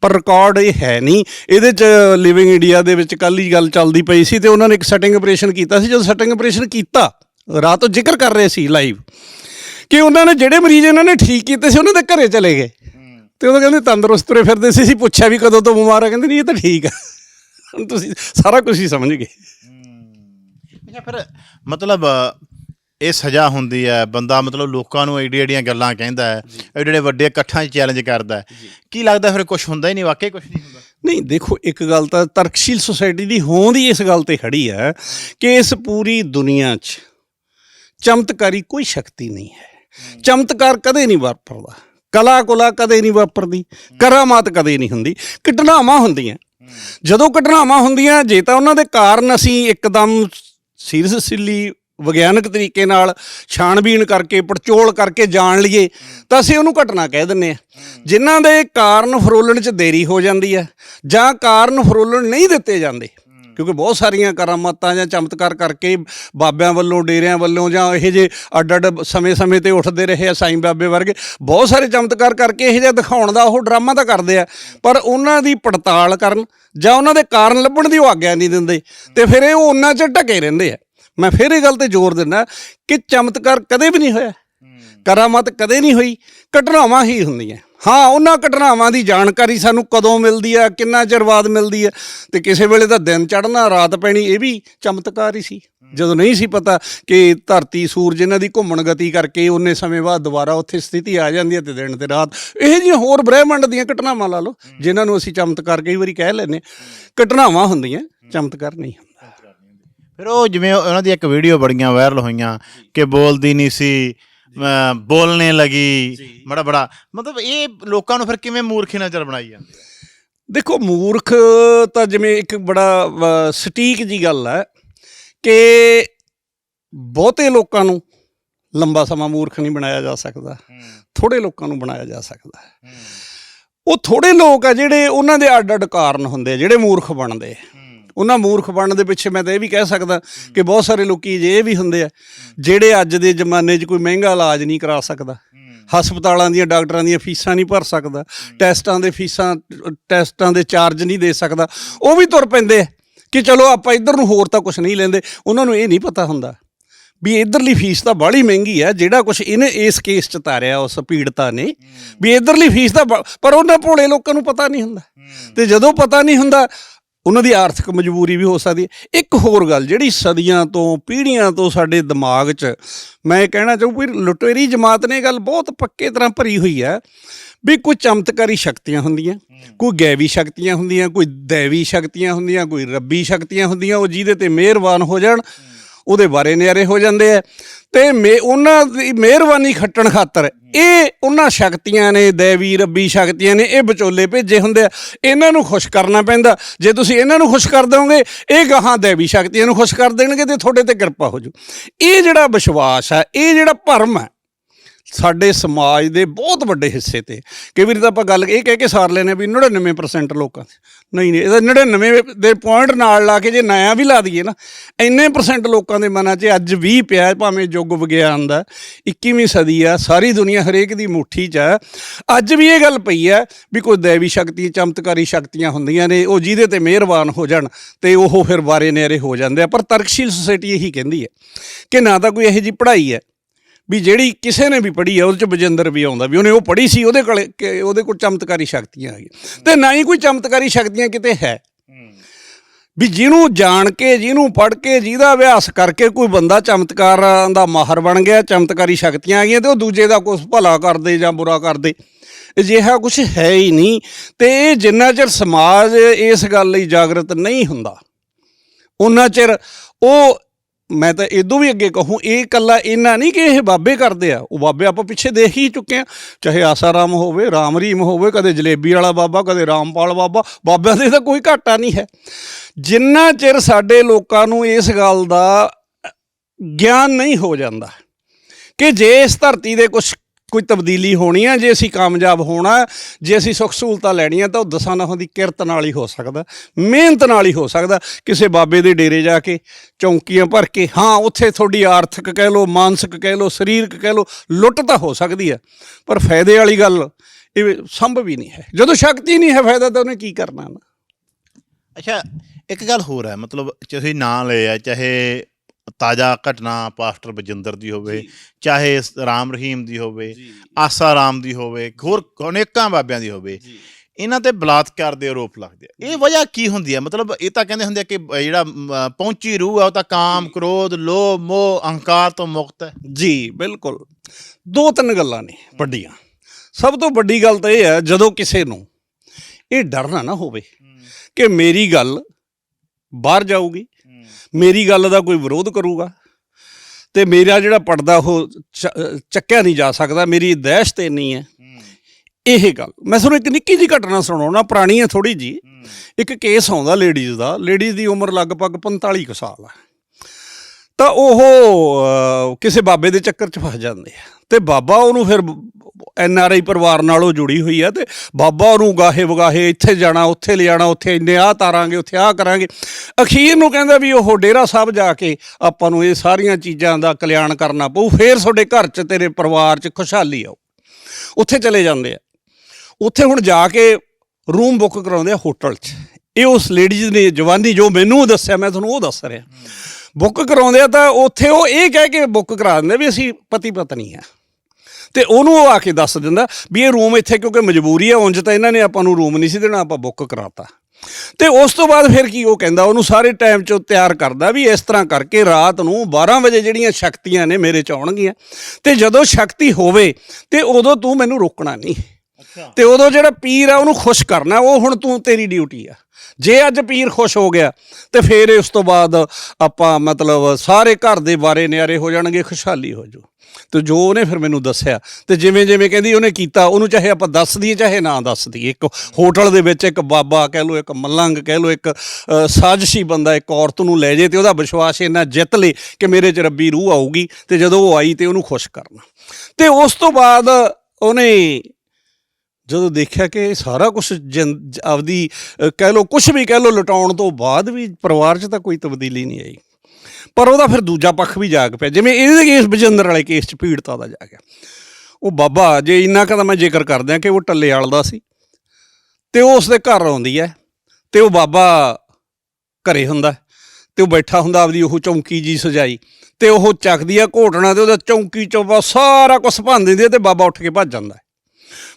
ਪਰ ਰਿਕਾਰਡ ਇਹ ਹੈ ਨਹੀਂ। ਇਹਦੇ ਚ ਲਿਵਿੰਗ ਇੰਡੀਆ ਦੇ ਵਿੱਚ ਕੱਲ ਹੀ ਗੱਲ ਚੱਲਦੀ ਪਈ ਸੀ ਤੇ ਉਹਨਾਂ ਨੇ ਇੱਕ ਸੈਟਿੰਗ ਆਪਰੇਸ਼ਨ ਕੀਤਾ ਸੀ। ਜਦੋਂ ਸੈਟਿੰਗ ਆਪਰੇਸ਼ਨ ਕੀਤਾ, ਰਾਤ ਤੋਂ ਜ਼ਿਕਰ ਕਰ ਰਹੇ ਸੀ ਲਾਈਵ ਕਿ ਉਹਨਾਂ ਨੇ ਜਿਹੜੇ ਮਰੀਜ਼ ਇਹਨਾਂ ਨੇ ਠੀਕ ਕੀਤੇ ਸੀ, ਉਹਨਾਂ ਦੇ ਘਰੇ ਚਲੇ ਗਏ। ਤੇ ਉਹ ਕਹਿੰਦੇ ਤੰਦਰੁਸਤ ਤੁਰੇ ਫਿਰਦੇ ਸੀ ਸੀ ਪੁੱਛਿਆ ਵੀ ਕਦੋਂ ਤੋਂ ਬਿਮਾਰ ਆ, ਕਹਿੰਦੇ ਨਹੀਂ, ਇਹ ਤਾਂ ਠੀਕ ਆ। ਤੁਸੀਂ ਸਾਰਾ ਕੁਝ ਹੀ ਸਮਝ ਗਏ। ਅੱਛਾ, ਫਿਰ ਮਤਲਬ ਇਹ ਸਜ਼ਾ ਹੁੰਦੀ ਹੈ ਬੰਦਾ ਮਤਲਬ ਲੋਕਾਂ ਨੂੰ ਏਡੀ ਏਡੀਆਂ ਗੱਲਾਂ ਕਹਿੰਦਾ ਹੈ ਏਡੇ ਏਡੇ ਵੱਡੇ ਇਕੱਠਾਂ 'ਚ ਚੈਲੰਜ ਕਰਦਾ ਹੈ। ਕੀ ਲੱਗਦਾ ਫਿਰ ਕੁਝ ਹੁੰਦਾ ਹੀ ਨਹੀਂ ਵਾਕਈ ਕੁਝ ਨਹੀਂ ਹੁੰਦਾ? ਨਹੀਂ ਦੇਖੋ ਇੱਕ ਗੱਲ ਤਾਂ ਤਰਕਸ਼ੀਲ ਸੁਸਾਇਟੀ ਦੀ ਹੋਂਦ ਹੀ ਇਸ ਗੱਲ ਤੇ ਖੜੀ ਹੈ ਕਿ ਇਸ ਪੂਰੀ ਦੁਨੀਆ 'ਚ ਚਮਤਕਾਰੀ ਕੋਈ ਸ਼ਕਤੀ ਨਹੀਂ ਹੈ। ਚਮਤਕਾਰ ਕਦੇ ਨਹੀਂ ਵਾਪਰਦਾ। ਕਲਾ ਕੁਲਾ ਕਦੇ ਨਹੀਂ ਵਾਪਰਦੀ। ਕਰਾਮਾਤ ਕਦੇ ਨਹੀਂ ਹੁੰਦੀ। ਘਟਨਾਵਾਂ ਹੁੰਦੀਆਂ। ਜਦੋਂ ਘਟਨਾਵਾਂ ਹੁੰਦੀਆਂ ਜੇ ਤਾਂ ਉਹਨਾਂ ਦੇ ਕਾਰਨ ਅਸੀਂ ਇੱਕਦਮ ਸੀਰੀਅਸਲੀ ਵਿਗਿਆਨਕ ਤਰੀਕੇ ਨਾਲ ਛਾਣਬੀਣ ਕਰਕੇ, ਪੜਚੋਲ ਕਰਕੇ ਜਾਣ ਲਈਏ, ਤਾਂ ਅਸੀਂ ਉਹਨੂੰ ਘਟਨਾ ਕਹਿ ਦਿੰਨੇ ਆ ਜਿਨ੍ਹਾਂ ਦੇ ਕਾਰਨ ਫਰੋਲਣ 'ਚ ਦੇਰੀ ਹੋ ਜਾਂਦੀ ਹੈ ਜਾਂ ਕਾਰਨ ਫਰੋਲਣ ਨਹੀਂ ਦਿੱਤੇ ਜਾਂਦੇ, ਕਿਉਂਕਿ ਬਹੁਤ ਸਾਰੀਆਂ ਕਰਾਮਾਤਾਂ ਜਾਂ ਚਮਤਕਾਰ ਕਰਕੇ ਬਾਬਿਆਂ ਵੱਲੋਂ, ਡੇਰਿਆਂ ਵੱਲੋਂ ਜਾਂ ਇਹ ਜੇ ਅੱਡ ਅੱਡ ਸਮੇਂ-ਸਮੇਂ ਤੇ ਉੱਠਦੇ ਰਹੇ ਆ ਸਾਈਂ ਬਾਬੇ ਵਰਗੇ, ਬਹੁਤ ਸਾਰੇ ਚਮਤਕਾਰ ਕਰਕੇ ਇਹ ਜਿਹਾ ਦਿਖਾਉਣ ਦਾ ਉਹ ਡਰਾਮਾ ਤਾਂ ਕਰਦੇ ਆ, ਪਰ ਉਹਨਾਂ ਦੀ ਪੜਤਾਲ ਕਰਨ ਜਾਂ ਉਹਨਾਂ ਦੇ ਕਾਰਨ ਲੱਭਣ ਦੀ ਉਹ ਆਗਿਆ ਨਹੀਂ ਦਿੰਦੇ, ਤੇ ਫਿਰ ਇਹ ਉਹਨਾਂ 'ਚ ਢਕੇ ਰਹਿੰਦੇ ਆ। ਮੈਂ ਫਿਰ ਇਹ ਗੱਲ ਤੇ ਜ਼ੋਰ ਦਿੰਦਾ ਕਿ ਚਮਤਕਾਰ ਕਦੇ ਵੀ ਨਹੀਂ ਹੋਇਆ। ਕਰਾਮਾਤ ਕਦੇ ਨਹੀਂ ਹੋਈ ਘਟਨਾਵਾਂ ਹੀ ਹੁੰਦੀਆਂ। ਹਾਂ ਉਹਨਾਂ ਘਟਨਾਵਾਂ ਦੀ ਜਾਣਕਾਰੀ ਸਾਨੂੰ ਕਦੋਂ ਮਿਲਦੀ ਆ ਕਿੰਨਾ ਚਿਰ ਬਾਅਦ ਮਿਲਦੀ ਆ ਤੇ ਕਿਸੇ ਵੇਲੇ ਤਾਂ ਦਿਨ ਚੜ੍ਹਨਾ ਰਾਤ ਪੈਣੀ ਇਹ ਵੀ ਚਮਤਕਾਰ ਹੀ ਸੀ। ਜਦੋਂ ਨਹੀਂ ਸੀ ਪਤਾ ਕਿ ਧਰਤੀ ਸੂਰਜ ਇਹਨਾਂ ਦੀ ਘੁੰਮਣ ਗਤੀ ਕਰਕੇ ਉਹਨੇ ਸਮੇਂ ਬਾਅਦ ਦੁਬਾਰਾ ਉੱਥੇ ਸਥਿਤੀ ਆ ਜਾਂਦੀ ਹੈ ਤੇ ਦਿਨ ਤੇ ਰਾਤ। ਇਹ ਜਿਹੀਆਂ ਹੋਰ ਬ੍ਰਹਿਮੰਡ ਦੀਆਂ ਘਟਨਾਵਾਂ ਲਾ ਲਓ ਜਿਨ੍ਹਾਂ ਨੂੰ ਅਸੀਂ ਚਮਤਕਾਰ ਕਈ ਵਾਰੀ ਕਹਿ ਲੈਂਦੇ ਘਟਨਾਵਾਂ ਹੁੰਦੀਆਂ ਚਮਤਕਾਰ ਨਹੀਂ ਫਿਰ ਉਹ ਜਿਵੇਂ ਉਹਨਾਂ ਦੀ ਇੱਕ ਵੀਡੀਓ ਬੜੀਆਂ ਵਾਇਰਲ ਹੋਈਆਂ ਕਿ ਬੋਲਦੀ ਨਹੀਂ ਸੀ ਬੋਲਣੇ ਲੱਗੀ ਬੜਾ ਬੜਾ। ਮਤਲਬ ਇਹ ਲੋਕਾਂ ਨੂੰ ਫਿਰ ਕਿਵੇਂ ਮੂਰਖੀ ਨਜ਼ਰ ਬਣਾਈ ਜਾਂਦੀ ਹੈ? ਦੇਖੋ ਮੂਰਖ ਤਾਂ ਜਿਵੇਂ ਇੱਕ ਬੜਾ ਸਟੀਕ ਜੀ ਗੱਲ ਹੈ ਕਿ ਬਹੁਤੇ ਲੋਕਾਂ ਨੂੰ ਲੰਬਾ ਸਮਾਂ ਮੂਰਖ ਨਹੀਂ ਬਣਾਇਆ ਜਾ ਸਕਦਾ। ਥੋੜੇ ਲੋਕਾਂ ਨੂੰ ਬਣਾਇਆ ਜਾ ਸਕਦਾ ਉਹ ਥੋੜੇ ਲੋਕ ਆ ਜਿਹੜੇ ਉਹਨਾਂ ਦੇ ਅੱਡ ਅੱਡ ਕਾਰਨ ਹੁੰਦੇ ਜਿਹੜੇ ਮੂਰਖ ਬਣਦੇ ਆ। ਉਹਨਾਂ ਮੂਰਖ ਬਣਨ ਦੇ ਪਿੱਛੇ ਮੈਂ ਤਾਂ ਇਹ ਵੀ ਕਹਿ ਸਕਦਾ ਕਿ ਬਹੁਤ ਸਾਰੇ ਲੋਕੀ ਜੇ ਵੀ ਹੁੰਦੇ ਆ ਜਿਹੜੇ ਅੱਜ ਦੇ ਜ਼ਮਾਨੇ 'ਚ ਕੋਈ ਮਹਿੰਗਾ ਇਲਾਜ ਨਹੀਂ ਕਰਾ ਸਕਦਾ। ਹਸਪਤਾਲਾਂ ਦੀਆਂ ਡਾਕਟਰਾਂ ਦੀਆਂ ਫੀਸਾਂ ਨਹੀਂ ਭਰ ਸਕਦਾ ਟੈਸਟਾਂ ਦੇ ਫੀਸਾਂ ਟੈਸਟਾਂ ਦੇ ਚਾਰਜ ਨਹੀਂ ਦੇ ਸਕਦਾ। ਉਹ ਵੀ ਤੁਰ ਪੈਂਦੇ ਕਿ ਚਲੋ ਆਪਾਂ ਇੱਧਰ ਨੂੰ ਹੋਰ ਤਾਂ ਕੁਝ ਨਹੀਂ ਲੈਂਦੇ। ਉਹਨਾਂ ਨੂੰ ਇਹ ਨਹੀਂ ਪਤਾ ਹੁੰਦਾ ਵੀ ਇਧਰਲੀ ਫੀਸ ਤਾਂ ਬਾਹਲੀ ਮਹਿੰਗੀ ਆ ਜਿਹੜਾ ਕੁਝ ਇਹਨੇ ਇਸ ਕੇਸ ਚ ਤਾਰਿਆ ਉਸ ਪੀੜਤਾ ਨੇ ਵੀ ਇਧਰਲੀ ਫੀਸ ਤਾਂ ਪਰ ਉਹਨਾਂ ਭੋਲੇ ਲੋਕਾਂ ਨੂੰ ਪਤਾ ਨਹੀਂ ਹੁੰਦਾ। ਤੇ ਜਦੋਂ ਪਤਾ ਨਹੀਂ ਹੁੰਦਾ ਉਹਨਾਂ ਦੀ ਆਰਥਿਕ ਮਜਬੂਰੀ ਵੀ ਹੋ ਸਕਦੀ ਹੈ। ਇੱਕ ਹੋਰ ਗੱਲ ਜਿਹੜੀ ਸਦੀਆਂ ਤੋਂ ਪੀੜ੍ਹੀਆਂ ਤੋਂ ਸਾਡੇ ਦਿਮਾਗ 'ਚ ਮੈਂ ਇਹ ਕਹਿਣਾ ਚਾਹੂੰ ਵੀ ਲੁਟੇਰੀ ਜਮਾਤ ਨੇ ਇਹ ਗੱਲ ਬਹੁਤ ਪੱਕੇ ਤਰ੍ਹਾਂ ਭਰੀ ਹੋਈ ਹੈ ਵੀ ਕੋਈ ਚਮਤਕਾਰੀ ਸ਼ਕਤੀਆਂ ਹੁੰਦੀਆਂ ਕੋਈ ਗੈਵੀ ਸ਼ਕਤੀਆਂ ਹੁੰਦੀਆਂ ਕੋਈ ਦੇਵੀ ਸ਼ਕਤੀਆਂ ਹੁੰਦੀਆਂ ਕੋਈ ਰੱਬੀ ਸ਼ਕਤੀਆਂ ਹੁੰਦੀਆਂ ਉਹ ਜਿਹਦੇ ਤੇ ਮਿਹਰਬਾਨ ਹੋ ਜਾਣ ਉਹਦੇ ਬਾਰੇ ਨਿਆਰੇ ਹੋ ਜਾਂਦੇ ਆ। ਤੇ ਮੇ ਉਹਨਾਂ ਦੀ ਮਿਹਰਬਾਨੀ ਖੱਟਣ ਖਾਤਰ ਇਹ ਉਹਨਾਂ ਸ਼ਕਤੀਆਂ ਨੇ, ਦੇਵੀ, ਰੱਬੀ ਸ਼ਕਤੀਆਂ ਨੇ ਇਹ ਵਿਚੋਲੇ ਭੇਜੇ ਹੁੰਦੇ ਆ। ਇਹਨਾਂ ਨੂੰ ਖੁਸ਼ ਕਰਨਾ ਪੈਂਦਾ। ਜੇ ਤੁਸੀਂ ਇਹਨਾਂ ਨੂੰ ਖੁਸ਼ ਕਰ ਦੋਗੇ ਇਹ ਗਾਹਾਂ ਦੇਵੀ ਸ਼ਕਤੀਆਂ ਨੂੰ ਖੁਸ਼ ਕਰ ਦੇਣਗੇ ਤੇ ਤੁਹਾਡੇ ਤੇ ਕਿਰਪਾ ਹੋ ਜੂ। ਇਹ ਜਿਹੜਾ ਵਿਸ਼ਵਾਸ ਹੈ, ਇਹ ਜਿਹੜਾ ਭਰਮ ਹੈ, ਸਾਡੇ ਸਮਾਜ ਦੇ ਬਹੁਤ ਵੱਡੇ ਹਿੱਸੇ ਤੇ। ਕਈ ਵਾਰੀ ਤਾਂ ਆਪਾਂ ਗੱਲ ਇਹ ਕਹਿ ਕੇ ਸਾਰ ਲੈਨੇ ਵੀ 99% ਲੋਕਾਂ ਦੇ। ਨਹੀਂ ਨਹੀਂ, ਇਹਦਾ 99 ਦੇ ਪੁਆਇੰਟ ਨਾਲ ਲਾ ਕੇ ਜੇ ਨਇਆ ਵੀ ਲਾ ਦਈਏ ਨਾ, ਇੰਨੇ ਪਰਸੈਂਟ ਲੋਕਾਂ ਦੇ ਮਨਾਂ 'ਚ ਅੱਜ ਵੀ ਪਿਆ ਭਾਵੇਂ ਯੁੱਗ ਵਿਗਿਆਨ ਦਾ। 21ਵੀਂ ਸਦੀ ਆ, ਸਾਰੀ ਦੁਨੀਆ ਹਰੇਕ ਦੀ ਮੁੱਠੀ 'ਚ ਹੈ ਅੱਜ ਵੀ ਇਹ ਗੱਲ ਪਈ ਹੈ ਵੀ ਕੋਈ ਦੇਵੀ ਸ਼ਕਤੀ ਚਮਤਕਾਰੀ ਸ਼ਕਤੀਆਂ ਹੁੰਦੀਆਂ ਨੇ, ਉਹ ਜਿਹਦੇ ਤੇ ਮਿਹਰਬਾਨ ਹੋ ਜਾਣ ਤੇ ਉਹ ਫਿਰ ਬਾਰੇ ਨੇਰੇ ਹੋ ਜਾਂਦੇ ਆ। ਪਰ ਤਰਕਸ਼ੀਲ ਸੁਸਾਇਟੀ ਇਹੀ ਕਹਿੰਦੀ ਹੈ ਕਿ ਨਾ ਤਾਂ ਕੋਈ ਇਹੋ ਜੀ ਪੜ੍ਹਾਈ ਹੈ ਵੀ ਜਿਹੜੀ ਕਿਸੇ ਨੇ ਵੀ ਪੜ੍ਹੀ ਹੈ ਉਹਦੇ ਚ ਬਜਿੰਦਰ ਵੀ ਆਉਂਦਾ ਵੀ ਉਹਨੇ ਉਹ ਪੜ੍ਹੀ ਸੀ ਉਹਦੇ ਕੋਲ ਉਹਦੇ ਕੋਲ ਚਮਤਕਾਰੀ ਸ਼ਕਤੀਆਂ ਹੈਗੀਆਂ। ਤੇ ਨਾ ਹੀ ਕੋਈ ਚਮਤਕਾਰੀ ਸ਼ਕਤੀਆਂ ਕਿਤੇ ਹੈ। ਵੀ ਜਿਹਨੂੰ ਜਾਣ ਕੇ ਜਿਹਨੂੰ ਪੜ੍ਹ ਕੇ ਜਿਹਦਾ ਅਭਿਆਸ ਕਰਕੇ ਕੋਈ ਬੰਦਾ ਚਮਤਕਾਰਾਂ ਦਾ ਮਾਹਰ ਬਣ ਗਿਆ ਚਮਤਕਾਰੀ ਸ਼ਕਤੀਆਂ ਆ ਗਈਆਂ ਤੇ ਉਹ ਦੂਜੇ ਦਾ ਕੁਝ ਭਲਾ ਕਰਦੇ ਜਾਂ ਬੁਰਾ ਕਰਦੇ ਅਜਿਹਾ ਕੁਝ ਹੈ ਹੀ ਨਹੀਂ। ਤੇ ਇਹ ਜਿੰਨਾ ਚਿਰ ਸਮਾਜ ਇਸ ਗੱਲ ਲਈ ਜਾਗਰਤ ਨਹੀਂ ਹੁੰਦਾ ਉਹਨਾਂ ਚਿਰ ਉਹ ਮੈਂ ਤਾਂ ਇਦੋਂ ਵੀ ਅੱਗੇ ਕਹੂੰ, ਇਹ ਕੱਲਾ ਇੰਨਾ ਨਹੀਂ ਕਿ ਇਹ ਬਾਬੇ ਕਰਦੇ ਆ। ਉਹ ਬਾਬੇ ਆਪਾਂ ਪਿੱਛੇ ਦੇਖ ਹੀ ਚੁੱਕੇ ਆ। ਚਾਹੇ ਆਸਾਰਾਮ ਹੋਵੇ, ਰਾਮ ਰੀਮ ਹੋਵੇ, ਕਦੇ ਜਲੇਬੀ ਵਾਲਾ ਬਾਬਾ, ਕਦੇ ਰਾਮਪਾਲ ਬਾਬਾ, ਬਾਬਿਆਂ ਦੇ ਤਾਂ ਕੋਈ ਘਾਟਾ ਨਹੀਂ ਹੈ। ਜਿੰਨਾ ਚਿਰ ਸਾਡੇ ਲੋਕਾਂ ਨੂੰ ਇਸ ਗੱਲ ਦਾ ਗਿਆਨ ਨਹੀਂ ਹੋ ਜਾਂਦਾ ਕਿ ਜੇ ਇਸ ਧਰਤੀ ਦੇ ਕੁਝ ਕੋਈ ਤਬਦੀਲੀ ਹੋਣੀ ਹੈ ਜੇ ਅਸੀਂ ਕਾਮਯਾਬ ਹੋਣਾ, ਜੇ ਅਸੀਂ ਸੁੱਖ ਸਹੂਲਤਾਂ ਲੈਣੀਆਂ, ਤਾਂ ਉਹ ਦਸਾਂ ਨਹਾਂ ਦੀ ਕਿਰਤ ਨਾਲ ਹੀ ਹੋ ਸਕਦਾ, ਮਿਹਨਤ ਨਾਲ ਹੀ ਹੋ ਸਕਦਾ, ਕਿਸੇ ਬਾਬੇ ਦੇ ਡੇਰੇ ਜਾ ਕੇ ਚੌਂਕੀਆਂ ਭਰ ਕੇ, ਹਾਂ, ਉੱਥੇ ਤੁਹਾਡੀ ਆਰਥਿਕ ਕਹਿ ਲਓ, ਮਾਨਸਿਕ ਕਹਿ ਲਓ, ਸਰੀਰਕ ਕਹਿ ਲਓ, ਲੁੱਟ ਤਾਂ ਹੋ ਸਕਦੀ ਹੈ ਪਰ ਫਾਇਦੇ ਵਾਲੀ ਗੱਲ ਇਹ ਸੰਭਵ ਹੀ ਨਹੀਂ ਹੈ। ਜਦੋਂ ਸ਼ਕਤੀ ਨਹੀਂ ਹੈ ਫਾਇਦਾ, ਤਾਂ ਉਹਨੇ ਕੀ ਕਰਨਾ ਨਾ? ਅੱਛਾ, ਇੱਕ ਗੱਲ ਹੋਰ ਹੈ, ਮਤਲਬ ਤੁਸੀਂ ਨਾਂ ਲਏ ਆ, ਚਾਹੇ ਤਾਜ਼ਾ ਘਟਨਾ ਪਾਸਟਰ ਬਜਿੰਦਰ ਦੀ ਹੋਵੇ ਚਾਹੇ ਰਾਮ ਰਹੀਮ ਦੀ ਹੋਵੇ ਆਸਾ ਰਾਮ ਦੀ ਹੋਵੇ ਹੋਰ ਅਨੇਕਾਂ ਬਾਬਿਆਂ ਦੀ ਹੋਵੇ ਇਹਨਾਂ ਤੇ ਬਲਾਤਕਾਰ ਦੇ ਆਰੋਪ ਲੱਗਦੇ ਆ। ਇਹ ਵਜ੍ਹਾ ਕੀ ਹੁੰਦੀ ਹੈ ਮਤਲਬ ਇਹ ਤਾਂ ਕਹਿੰਦੇ ਹੁੰਦੇ ਆ ਕਿ ਜਿਹੜਾ ਪਹੁੰਚੀ ਰੂਹ ਆ ਉਹ ਤਾਂ ਕਾਮ ਕ੍ਰੋਧ ਲੋਭ ਮੋਹ ਅਹੰਕਾਰ ਤੋਂ ਮੁਕਤ ਹੈ। ਜੀ ਬਿਲਕੁਲ। ਦੋ ਤਿੰਨ ਗੱਲਾਂ ਨੇ ਵੱਡੀਆਂ। ਸਭ ਤੋਂ ਵੱਡੀ ਗੱਲ ਤਾਂ ਇਹ ਹੈ ਜਦੋਂ ਕਿਸੇ ਨੂੰ ਇਹ ਡਰ ਨਾ ਨਾ ਹੋਵੇ ਕਿ ਮੇਰੀ ਗੱਲ ਬਾਹਰ ਜਾਊਗੀ ਮੇਰੀ ਗੱਲ ਦਾ ਕੋਈ ਵਿਰੋਧ ਕਰੂਗਾ ਤੇ ਮੇਰਾ ਜਿਹੜਾ ਪਰਦਾ ਉਹ ਚੱਕਿਆ ਨਹੀਂ ਜਾ ਸਕਦਾ ਮੇਰੀ ਦਹਿਸ਼ਤ ਇੰਨੀ ਹੈ। ਇਹ ਗੱਲ ਮੈਂ ਤੁਹਾਨੂੰ ਇੱਕ ਨਿੱਕੀ ਜਿਹੀ ਘਟਨਾ ਸੁਣਾਉਣਾ ਪੁਰਾਣੀ ਹੈ ਥੋੜੀ ਜੀ ਇੱਕ ਕੇਸ ਆਉਂਦਾ ਲੇਡੀਜ਼ ਦਾ ਲੇਡੀਜ਼ ਦੀ ਉਮਰ ਲਗਭਗ 45 ਕੁ ਸਾਲ ਹੈ। ਤਾਂ ਉਹ ਕਿਸੇ ਬਾਬੇ ਦੇ ਚੱਕਰ 'ਚ ਫਸ ਜਾਂਦੇ ਆ। ਤੇ ਬਾਬਾ ਉਹਨੂੰ ਫਿਰ ਐਨ ਆਰ ਆਈ ਪਰਿਵਾਰ ਨਾਲ ਉਹ ਜੁੜੀ ਹੋਈ ਹੈ ਤੇ ਬਾਬਾ ਉਹਨੂੰ ਗਾਹੇ ਵਗਾਹੇ ਇੱਥੇ ਜਾਣਾ, ਉੱਥੇ ਲਿਜਾਣਾ ਉੱਥੇ ਇੰਨੇ ਆ ਤਾਰਾਂਗੇ, ਉੱਥੇ ਆ ਕਰਾਂਗੇ। ਅਖੀਰ ਨੂੰ ਕਹਿੰਦਾ ਵੀ ਉਹ ਡੇਰਾ ਸਾਹਿਬ ਜਾ ਕੇ ਆਪਾਂ ਨੂੰ ਇਹ ਸਾਰੀਆਂ ਚੀਜ਼ਾਂ ਦਾ ਕਲਿਆਣ ਕਰਨਾ ਪਊ, ਫੇਰ ਤੁਹਾਡੇ ਘਰ 'ਚ ਤੇਰੇ ਪਰਿਵਾਰ 'ਚ ਖੁਸ਼ਹਾਲੀ ਆਊ। ਉੱਥੇ ਚਲੇ ਜਾਂਦੇ ਆ। ਉੱਥੇ ਹੁਣ ਜਾ ਕੇ ਰੂਮ ਬੁੱਕ ਕਰਾਉਂਦੇ ਆ ਹੋਟਲ 'ਚ। ਇਹ ਉਸ ਲੇਡੀਜ਼ ਨੇ, ਜਵਾਨੀ ਜੋ ਮੈਨੂੰ ਦੱਸਿਆ, ਮੈਂ ਤੁਹਾਨੂੰ ਉਹ ਦੱਸ ਰਿਹਾ। ਬੁੱਕ ਕਰਾਉਂਦੇ ਆ ਤਾਂ ਉੱਥੇ ਉਹ ਇਹ ਕਹਿ ਕੇ ਬੁੱਕ ਕਰਾ ਦਿੰਦੇ ਵੀ ਅਸੀਂ ਪਤੀ ਪਤਨੀ ਆ। ਤੇ ਉਹਨੂੰ ਉਹ ਆ ਕੇ ਦੱਸ ਦਿੰਦਾ ਵੀ ਇਹ ਰੂਮ ਇੱਥੇ ਕਿਉਂਕਿ ਮਜਬੂਰੀ ਹੈ ਉਂਝ ਤਾਂ ਇਹਨਾਂ ਨੇ ਆਪਾਂ ਨੂੰ ਰੂਮ ਨਹੀਂ ਸੀ ਦੇਣਾ, ਆਪਾਂ ਬੁੱਕ ਕਰਾਤਾ। ਤੇ ਉਸ ਤੋਂ ਬਾਅਦ ਫਿਰ ਕੀ ਉਹ ਕਹਿੰਦਾ, ਉਹਨੂੰ ਸਾਰੇ ਟਾਈਮ 'ਚ ਤਿਆਰ ਕਰਦਾ ਵੀ ਇਸ ਤਰ੍ਹਾਂ ਕਰਕੇ ਰਾਤ ਨੂੰ 12 ਵਜੇ ਜਿਹੜੀਆਂ ਸ਼ਕਤੀਆਂ ਨੇ ਮੇਰੇ 'ਚ ਆਉਣਗੀਆਂ ਤੇ ਜਦੋਂ ਸ਼ਕਤੀ ਹੋਵੇ ਤੇ ਉਦੋਂ ਤੂੰ ਮੈਨੂੰ ਰੋਕਣਾ ਨਹੀਂ। ਤੇ ਉਦੋਂ ਜਿਹੜਾ ਪੀਰ ਆ, ਉਹਨੂੰ ਖੁਸ਼ ਕਰਨਾ, ਉਹ ਹੁਣ ਤੂੰ, ਤੇਰੀ ਡਿਊਟੀ ਆ। ਜੇ ਅੱਜ ਪੀਰ ਖੁਸ਼ ਹੋ ਗਿਆ, ਤੇ ਫੇਰ ਉਸ ਤੋਂ ਬਾਅਦ ਆਪਾਂ ਮਤਲਬ ਸਾਰੇ ਘਰ ਦੇ ਬਾਰੇ ਨਿਆਰੇ ਹੋ ਜਾਣਗੇ, ਖੁਸ਼ਹਾਲੀ ਹੋ ਜੂ ਤੇ ਜੋ ਉਹਨੇ ਫਿਰ ਮੈਨੂੰ ਦੱਸਿਆ, ਤੇ ਜਿਵੇਂ ਜਿਵੇਂ ਕਹਿੰਦੀ ਉਹਨੇ ਕੀਤਾ, ਉਹਨੂੰ ਚਾਹੇ ਆਪਾਂ ਦੱਸ ਦਈਏ, ਚਾਹੇ ਨਾ ਦੱਸ ਦਈਏ, ਇੱਕ ਹੋਟਲ ਦੇ ਵਿੱਚ ਇੱਕ ਬਾਬਾ, ਕਹਿ ਲਓ, ਇੱਕ ਮਲੰਗ, ਕਹਿ ਲਓ, ਇੱਕ ਸਾਜ਼ਿਸ਼ੀ ਬੰਦਾ, ਇੱਕ ਔਰਤ ਨੂੰ ਲੈ ਜੇ, ਤੇ ਉਹਦਾ ਵਿਸ਼ਵਾਸ ਇੰਨਾ ਜਿੱਤ ਲੇ ਕਿ ਮੇਰੇ 'ਚ ਰੱਬੀ ਰੂਹ ਆਊਗੀ, ਤੇ ਜਦੋਂ ਉਹ ਆਈ ਤੇ ਉਹਨੂੰ ਖੁਸ਼ ਕਰਨਾ। ਤੇ ਉਸ ਤੋਂ ਬਾਅਦ ਉਹਨੇ ਜਦੋਂ ਦੇਖਿਆ ਕਿ ਇਹ ਸਾਰਾ ਕੁਝ ਆਪਦੀ ਕਹਿ ਲਓ ਕੁਝ ਵੀ ਕਹਿ ਲਓ ਲਟਾਉਣ ਤੋਂ ਬਾਅਦ ਵੀ ਪਰਿਵਾਰ 'ਚ ਤਾਂ ਕੋਈ ਤਬਦੀਲੀ ਨਹੀਂ ਆਈ। ਪਰ ਉਹਦਾ ਫਿਰ ਦੂਜਾ ਪੱਖ ਵੀ ਜਾਗ ਪਿਆ। ਜਿਵੇਂ ਇਹਦੇ ਕੇਸ ਬਜਿੰਦਰ ਵਾਲੇ ਕੇਸ 'ਚ ਪੀੜਤਾ ਦਾ ਜਾ ਗਿਆ। ਉਹ ਬਾਬਾ, ਜੇ ਇੰਨਾ ਕਦਾ ਮੈਂ ਜ਼ਿਕਰ ਕਰਦਿਆਂ ਕਿ ਉਹ ਟੱਲੇ ਵਾਲ ਦਾ ਸੀ ਤੇ ਉਹ ਉਸਦੇ ਘਰ ਆਉਂਦੀ ਹੈ ਤੇ ਉਹ ਬਾਬਾ ਘਰੇ ਹੁੰਦਾ ਤੇ ਉਹ ਬੈਠਾ ਹੁੰਦਾ ਆਪਦੀ ਉਹ ਚੌਂਕੀ ਜੀ ਸਜਾਈ ਤੇ ਉਹ ਚੱਕਦੀ ਆ ਘੋਟਣਾ ਤੇ ਉਹਦਾ ਚੌਂਕੀ ਚੋਂ ਬਸ ਸਾਰਾ ਕੁਝ ਭੰਨ ਦਿੰਦੀ ਹੈ ਤੇ ਬਾਬਾ ਉੱਠ ਕੇ ਭੱਜ ਜਾਂਦਾ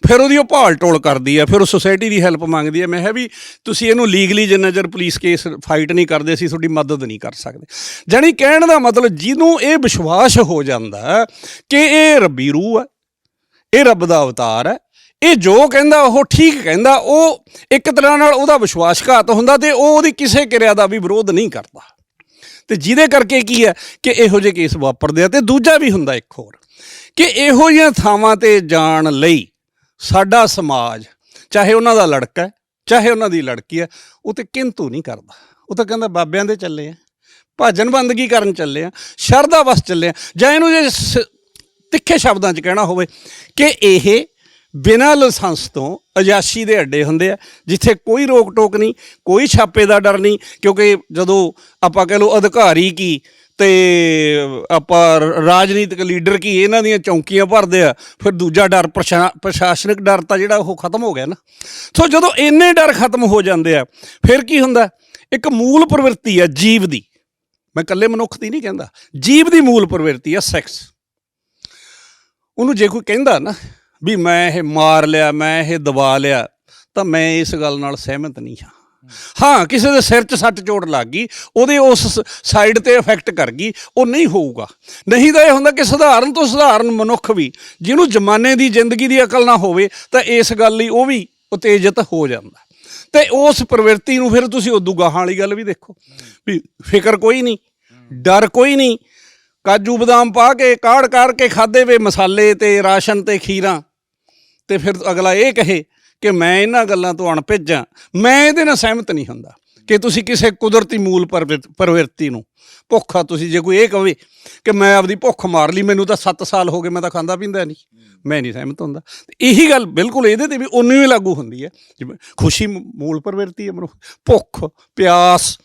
ਫਿਰ ਉਹਦੀ ਉਹ ਭਾਲ ਟੋਲ ਕਰਦੀ ਆ, ਫਿਰ ਉਹ ਸੁਸਾਇਟੀ ਦੀ ਹੈਲਪ ਮੰਗਦੀ ਆ। ਮੈਂ ਕਿਹਾ ਵੀ ਤੁਸੀਂ ਇਹਨੂੰ ਲੀਗਲੀ ਜਿੰਨਾ ਚਿਰ ਪੁਲਿਸ ਕੇਸ ਫਾਈਟ ਨਹੀਂ ਕਰਦੇ, ਅਸੀਂ ਤੁਹਾਡੀ ਮਦਦ ਨਹੀਂ ਕਰ ਸਕਦੇ। ਜਾਣੀ ਕਹਿਣ ਦਾ ਮਤਲਬ ਜਿਹਨੂੰ ਇਹ ਵਿਸ਼ਵਾਸ ਹੋ ਜਾਂਦਾ ਕਿ ਇਹ ਰੱਬੀ ਰੂਹ ਹੈ ਇਹ ਰੱਬ ਦਾ ਅਵਤਾਰ ਹੈ ਇਹ ਜੋ ਕਹਿੰਦਾ, ਉਹ ਠੀਕ ਕਹਿੰਦਾ, ਉਹ ਇੱਕ ਤਰ੍ਹਾਂ ਨਾਲ ਉਹਦਾ ਵਿਸ਼ਵਾਸਘਾਤ ਹੁੰਦਾ ਤੇ ਉਹ ਉਹਦੀ ਕਿਸੇ ਕਿਰਿਆ ਦਾ ਵੀ ਵਿਰੋਧ ਨਹੀਂ ਕਰਦਾ। ਤੇ ਜਿਹਦੇ ਕਰਕੇ ਕੀ ਹੈ ਕਿ ਇਹੋ ਜਿਹੇ ਕੇਸ ਵਾਪਰਦੇ ਆ ਤੇ ਦੂਜਾ ਵੀ ਹੁੰਦਾ ਇੱਕ ਹੋਰ, ਕਿ ਇਹੋ ਜਿਹੀਆਂ ਥਾਵਾਂ ਤੇ ਜਾਣ ਲਈ ਸਾਡਾ ਸਮਾਜ, ਚਾਹੇ ਉਹਨਾਂ ਦਾ ਲੜਕਾ ਹੈ, ਚਾਹੇ ਉਹਨਾਂ ਦੀ ਲੜਕੀ ਹੈ, ਉਹ ਤੇ ਕਿੰਤੂ ਨਹੀਂ ਕਰਦਾ। ਉਹ ਤਾਂ ਕਹਿੰਦਾ ਬਾਬਿਆਂ ਦੇ ਚੱਲੇ ਆ, ਭਜਨ ਬੰਦਗੀ ਕਰਨ ਚੱਲੇ ਆ, ਸ਼ਰਧਾ ਵਸ ਚੱਲੇ ਆ। ਜਾਂ ਇਹਨੂੰ ਜੇ ਸ- ਤਿੱਖੇ ਸ਼ਬਦਾਂ 'ਚ ਕਹਿਣਾ ਹੋਵੇ ਕਿ ਇਹ ਬਿਨਾਂ ਲਾਇਸੈਂਸ ਤੋਂ ਅਜਾਸ਼ੀ ਦੇ ਅੱਡੇ ਹੁੰਦੇ ਆ, ਜਿੱਥੇ ਕੋਈ ਰੋਕ ਟੋਕ ਨਹੀਂ, ਕੋਈ ਛਾਪੇ ਦਾ ਡਰ ਨਹੀਂ, ਕਿਉਂਕਿ ਜਦੋਂ ਆਪਾਂ ਕਹ ਲਓ ਅਧਿਕਾਰੀ ਕੀ ਤੇ ਆਪਾਂ ਰਾਜਨੀਤਿਕ ਲੀਡਰ ਕੀ ਇਹਨਾਂ ਦੀਆਂ ਚੌਂਕੀਆਂ ਭਰਦੇ ਆ, ਫਿਰ ਦੂਜਾ ਡਰ ਪ੍ਰਸ਼ਾ- ਪ੍ਰਸ਼ਾਸਨਿਕ ਡਰ ਤਾਂ ਜਿਹੜਾ ਉਹ ਖਤਮ ਹੋ ਗਿਆ ਨਾ। ਸੋ ਜਦੋਂ ਇੰਨੇ ਡਰ ਖਤਮ ਹੋ ਜਾਂਦੇ ਆ, ਫਿਰ ਕੀ ਹੁੰਦਾ? ਇੱਕ ਮੂਲ ਪ੍ਰਵਿਰਤੀ ਆ ਜੀਵ ਦੀ। ਮੈਂ ਇਕੱਲੇ ਮਨੁੱਖ ਦੀ ਨਹੀਂ ਕਹਿੰਦਾ। ਜੀਵ ਦੀ ਮੂਲ ਪ੍ਰਵਿਰਤੀ ਆ ਸੈਕਸ। ਉਹਨੂੰ ਜੇ ਕੋਈ ਕਹਿੰਦਾ ਨਾ ਵੀ ਮੈਂ ਇਹ ਮਾਰ ਲਿਆ, ਮੈਂ ਇਹ ਦਬਾ ਲਿਆ, ਤਾਂ ਮੈਂ ਇਸ ਗੱਲ ਨਾਲ ਸਹਿਮਤ ਨਹੀਂ ਹਾਂ। ਹਾਂ, ਕਿਸੇ ਦੇ ਸਿਰ 'ਚ ਸੱਟ ਚੋਟ ਲੱਗ ਗਈ, ਉਹਦੇ ਉਸ ਸਾਈਡ ਤੇ ਇਫੈਕਟ ਕਰ ਗਈ, ਉਹ ਨਹੀਂ ਹੋਊਗਾ। ਨਹੀਂ ਤਾਂ ਇਹ ਹੁੰਦਾ ਕਿ ਸਧਾਰਨ ਤੋਂ ਸਧਾਰਨ ਮਨੁੱਖ ਵੀ, ਜਿਹਨੂੰ ਜਮਾਨੇ ਦੀ ਜ਼ਿੰਦਗੀ ਦੀ ਅਕਲ ਨਾ ਹੋਵੇ, ਤਾਂ ਇਸ ਗੱਲ ਲਈ ਉਹ ਵੀ ਉਤੇਜਿਤ ਹੋ ਜਾਂਦਾ। ਤੇ ਉਸ ਪ੍ਰਵਿਰਤੀ ਨੂੰ ਫਿਰ ਤੁਸੀਂ ਉਦੋਂ ਗਾਹਾਂ ਵਾਲੀ ਗੱਲ ਵੀ ਦੇਖੋ, ਵੀ ਫਿਕਰ ਕੋਈ ਨਹੀਂ, ਡਰ ਕੋਈ ਨਹੀਂ। ਕਾਜੂ ਬਦਾਮ ਪਾ ਕੇ ਕਾੜ ਕਾੜ ਕੇ ਖਾਦੇ ਵੇ ਮਸਾਲੇ ਤੇ ਰਾਸ਼ਨ ਤੇ ਖੀਰਾਂ, ਤੇ ਫਿਰ ਅਗਲਾ ਇਹ ਕਹੇ ਕਿ ਮੈਂ ਇਹਨਾਂ ਗੱਲਾਂ ਤੋਂ ਅਣਭਿੱਜਾਂ ਮੈਂ ਇਹਦੇ ਨਾਲ ਸਹਿਮਤ ਨਹੀਂ ਹੁੰਦਾ ਕਿ ਤੁਸੀਂ ਕਿਸੇ ਕੁਦਰਤੀ ਮੂਲ ਪ੍ਰਵਿਰ- ਪ੍ਰਵਿਰਤੀ ਨੂੰ ਭੁੱਖਾ ਤੁਸੀਂ ਜੇ ਕੋਈ ਇਹ ਕਵੇ ਕਿ ਮੈਂ ਆਪਦੀ ਭੁੱਖ ਮਾਰ ਲਈ, ਮੈਨੂੰ ਤਾਂ 7 ਸਾਲ ਹੋ ਗਏ, ਮੈਂ ਤਾਂ ਖਾਂਦਾ ਪੀਂਦਾ ਨਹੀਂ। ਮੈਂ ਨਹੀਂ ਸਹਿਮਤ ਹੁੰਦਾ। ਇਹੀ ਗੱਲ ਬਿਲਕੁਲ ਇਹਦੇ ਤੇ ਵੀ ਉਨੀ ਹੀ ਲਾਗੂ ਹੁੰਦੀ ਹੈ। ਜਿਵੇਂ ਖੁਸ਼ੀ ਮੂਲ ਪ੍ਰਵਿਰਤੀ ਹੈ ਮਨੁੱਖ। ਭੁੱਖ, ਪਿਆਸ,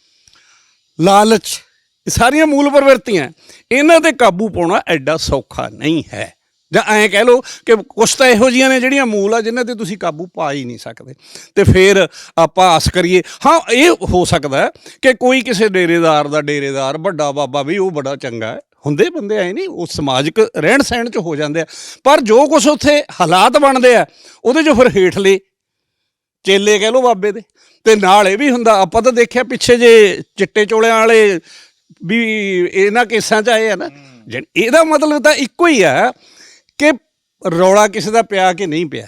ਲਾਲਚ, ਇਹ ਸਾਰੀਆਂ ਮੂਲ ਪ੍ਰਵਿਰਤੀਆਂ। ਇਹਨਾਂ ਤੇ ਕਾਬੂ ਪਾਉਣਾ ਐਡਾ ਸੌਖਾ ਨਹੀਂ ਹੈ। ਜਾਂ ਐਂ ਕਹਿ ਲਓ ਕਿ ਕੁਛ ਤਾਂ ਇਹੋ ਜੀਆਂ ਨੇ ਜਿਹੜੀਆਂ ਮੂਲ ਆ ਜਿਨ੍ਹਾਂ ਤੇ ਤੁਸੀਂ ਕਾਬੂ ਪਾ ਹੀ ਨਹੀਂ ਸਕਦੇ। ਤੇ ਫਿਰ ਆਪਾਂ ਆਸ ਕਰੀਏ ਹਾਂ ਇਹ ਹੋ ਸਕਦਾ ਕਿ ਕੋਈ ਕਿਸੇ ਡੇਰੇਦਾਰ ਦਾ ਡੇਰੇਦਾਰ ਵੱਡਾ ਬਾਬਾ ਵੀ ਉਹ ਬੜਾ ਚੰਗਾ ਹੈ। ਹੁੰਦੇ ਬੰਦੇ ਐ ਨਹੀਂ ਉਹ ਸਮਾਜਿਕ ਰਹਿਣ ਸਹਿਣ ਚ ਹੋ ਜਾਂਦੇ ਆ। ਪਰ ਜੋ ਕੁਛ ਉੱਥੇ ਹਾਲਾਤ ਬਣਦੇ ਆ ਉਹਦੇ ਜੋ ਫਿਰ ਹੇਠਲੇ ਚੇਲੇ ਕਹਿ ਲੋ ਬਾਬੇ ਦੇ ਤੇ ਨਾਲ ਇਹ ਵੀ ਹੁੰਦਾ ਆਪਾਂ ਤਾਂ ਦੇਖਿਆ ਪਿੱਛੇ ਜੇ ਚਿੱਟੇ ਚੋਲਿਆਂ ਵਾਲੇ ਵੀ ਇਹਨਾਂ ਕੇਸਾਂ 'ਚ ਆਏ ਆ ਨਾ ਇਹਦਾ ਮਤਲਬ ਤਾਂ ਇੱਕੋ ਹੀ ਆ ਕਿ ਰੌਲਾ ਕਿਸੇ ਦਾ ਪਿਆ ਕਿ ਨਹੀਂ ਪਿਆ?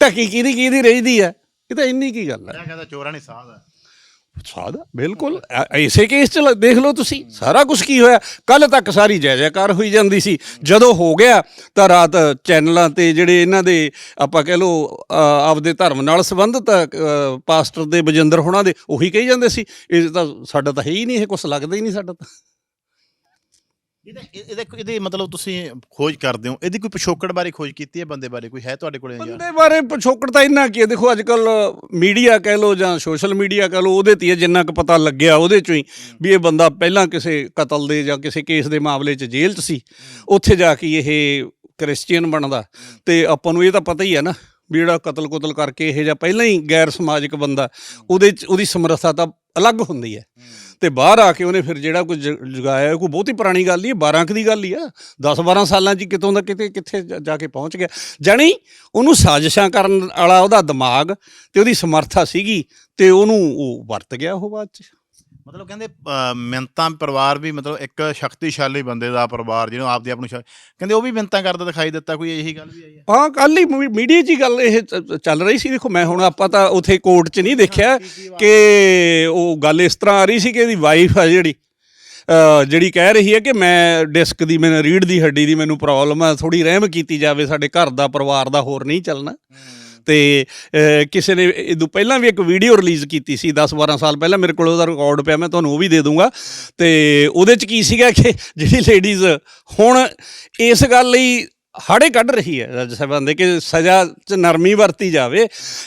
ਢਕੀ ਕਿਹਦੀ ਕਿਹਦੀ ਰਹਿਦੀ ਆ ਇਹ ਤਾਂ ਇੰਨੀ ਕੀ ਗੱਲ ਹੈ? ਮੈਂ ਕਹਿੰਦਾ ਚੋਰਾਂ ਨਹੀਂ ਸਾਧ ਹੈ। ਸਾਦਾ ਬਿਲਕੁਲ। ਐ- ਇਸੇ ਕੇਸ ਚ ਲ- ਦੇਖ ਲਓ ਤੁਸੀਂ। ਸਾਰਾ ਕੁਝ ਕੀ ਹੋਇਆ? ਕੱਲ ਤੱਕ ਸਾਰੀ ਜੈ ਜੈਕਾਰ ਹੋਈ ਜਾਂਦੀ ਸੀ। ਜਦੋਂ ਹੋ ਗਿਆ ਤਾਂ ਰਾਤ ਚੈਨਲਾਂ ਤੇ ਜਿਹੜੇ ਇਹਨਾਂ ਦੇ ਆਪਾਂ ਕਹਿ ਲਓ ਅ, ਆਪਦੇ ਧਰਮ ਨਾਲ ਸੰਬੰਧਿਤ ਅ, ਪਾਸਟਰ ਦੇ ਬਜਿੰਦਰ ਹੋਣਾ ਦੇ ਉਹੀ ਕਹੀ ਜਾਂਦੇ ਸੀ। ਇਹ ਤਾਂ ਸਾਡਾ ਤਾਂ ਹੈ ਹੀ ਨਹੀਂ ਇਹ ਕੁਝ ਲੱਗਦਾ ਹੀ ਨਹੀਂ ਸਾਡਾ ਤਾਂ। ਇਹਦੇ ਇਹਦੇ ਮਤਲਬ ਤੁਸੀਂ ਖੋਜ ਕਰਦੇ ਹੋ ਇਹਦੀ ਕੋਈ ਪਿਛੋਕੜ ਬਾਰੇ ਖੋਜ ਕੀਤੀ ਹੈ ਬੰਦੇ ਬਾਰੇ? ਕੋਈ ਹੈ ਤੁਹਾਡੇ ਕੋਲੇ ਬੰਦੇ ਬਾਰੇ ਪਿਛੋਕੜ ਤਾਂ ਇੰਨਾ ਕੀ ਹੈ? ਦੇਖੋ ਅੱਜ ਕੱਲ ਮੀਡੀਆ ਕਹਿ ਲਓ ਜਾਂ ਸੋਸ਼ਲ ਮੀਡੀਆ ਕਹਿ ਲਓ ਉਹਦੇ ਤੇ ਹੀ ਹੈ, ਜਿੰਨਾ ਕੁ ਪਤਾ ਲੱਗਿਆ ਉਹਦੇ ਚੋਂ ਹੀ ਵੀ ਇਹ ਬੰਦਾ ਪਹਿਲਾਂ ਕਿਸੇ ਕਤਲ ਦੇ ਜਾਂ ਕਿਸੇ ਕੇਸ ਦੇ ਮਾਮਲੇ 'ਚ ਜੇਲ੍ਹ 'ਚ ਸੀ। ਉੱਥੇ ਜਾ ਕੇ ਇਹ ਕ੍ਰਿਸਚੀਅਨ ਬਣਦਾ। ਤੇ ਆਪਾਂ ਨੂੰ ਇਹ ਤਾਂ ਪਤਾ ਹੀ ਹੈ ਨਾ ਵੀ ਜਿਹੜਾ ਕਤਲ ਕੁਤਲ ਕਰਕੇ ਇਹ ਜਾਂ ਪਹਿਲਾਂ ਹੀ ਗੈਰ ਸਮਾਜਿਕ ਬੰਦਾ ਉਹਦੇ 'ਚ ਉਹਦੀ ਸਮਰੱਥਾ ਤਾਂ ਅਲੱਗ ਹੁੰਦੀ ਹੈ। ਤੇ ਬਾਹਰ ਆ ਕੇ ਉਹਨੇ ਫਿਰ ਜਿਹੜਾ ਕੁਝ ਜ- ਜਗਾਇਆ, ਕੋਈ ਬਹੁਤੀ ਪੁਰਾਣੀ ਗੱਲ ਨਹੀਂ 12 ਕੁ ਦੀ ਗੱਲ ਹੀ ਆ। 10 12 ਸਾਲਾਂ 'ਚ ਕਿਤੋਂ ਦਾ ਕਿਤੇ, ਕਿੱਥੇ ਜਾ- ਜਾ ਕੇ ਪਹੁੰਚ ਗਿਆ। ਜਾਣੀ ਉਹਨੂੰ ਸਾਜ਼ਿਸ਼ਾਂ ਕਰਨ ਵਾਲਾ ਉਹਦਾ ਦਿਮਾਗ ਤੇ ਉਹਦੀ ਸਮਰੱਥਾ ਸੀਗੀ ਤੇ ਉਹਨੂੰ ਉਹ ਵਰਤ ਗਿਆ ਉਹ ਬਾਅਦ 'ਚ। ਮਤਲਬ ਕਹਿੰਦੇ ਅ, ਮਿੰਨਤਾਂ ਪਰਿਵਾਰ ਵੀ ਮਤਲਬ ਇੱਕ ਸ਼ਕਤੀਸ਼ਾਲੀ ਬੰਦੇ ਦਾ ਪਰਿਵਾਰ ਜਿਹਨੂੰ ਆਪਦੀ ਆਪ ਨੂੰ ਸ਼ਕ- ਕਹਿੰਦੇ ਉਹ ਵੀ ਮਿੰਨਤਾਂ ਕਰਦਾ ਦਿਖਾਈ ਦਿੱਤਾ ਕੋਈ ਇਹੀ ਗੱਲ ਵੀ ਆਈ ਹੈ? ਹਾਂ ਕੱਲ ਹੀ ਮੀਡੀਆ 'ਚ ਹੀ ਗੱਲ ਇਹ ਚ- ਚੱਲ ਰਹੀ ਸੀ ਦੇਖੋ ਮੈਂ ਹੁਣ ਆਪਾਂ ਤਾਂ ਉਥੇ ਕੋਰਟ 'ਚ ਨਹੀਂ ਦੇਖਿਆ ਕਿ ਉਹ ਗੱਲ ਇਸ ਤਰ੍ਹਾਂ ਆ ਰਹੀ ਸੀ ਕਿ ਇਹਦੀ ਵਾਈਫ ਆ ਜਿਹੜੀ ਅ, ਜਿਹੜੀ ਕਹਿ ਰਹੀ ਹੈ ਕਿ ਮੈਂ ਡਿਸਕ ਦੀ ਮੈਨੂੰ ਰੀੜ ਦੀ ਹੱਡੀ ਦੀ ਮੈਨੂੰ ਪ੍ਰੋਬਲਮ ਆ ਥੋੜੀ ਰਹਿਮ ਕੀਤੀ ਜਾਵੇ ਸਾਡੇ ਘਰ ਦਾ ਪਰਿਵਾਰ ਦਾ ਹੋਰ ਨਹੀਂ ਚੱਲਣਾ। ਤੇ ਕਿਸੇ ਨੇ ਇਦੋਂ ਪਹਿਲਾਂ ਵੀ ਇੱਕ ਵੀਡੀਓ ਰਿਲੀਜ਼ ਕੀਤੀ ਸੀ 10 12 ਸਾਲ ਪਹਿਲਾਂ ਮੇਰੇ ਕੋਲ ਉਹਦਾ ਰਿਕਾਰਡ ਪਿਆ ਮੈਂ ਤੁਹਾਨੂੰ ਉਹ ਵੀ ਦੇ ਦੂੰਗਾ। ਤੇ ਉਹਦੇ ਚ ਕੀ ਸੀਗਾ ਕਿ ਜਿਹੜੀ ਲੇਡੀਜ਼ ਹੁਣ ਇਸ ਗੱਲ ਲਈ ਹਾੜੇ ਕੱਢ ਰਹੀ ਹੈ ਜੱਜ ਸਾਹਿਬਾਨ ਦੇ ਕਿ ਸਜ਼ਾ ਚ ਨਰਮੀ ਵਰਤੀ ਜਾਵੇ।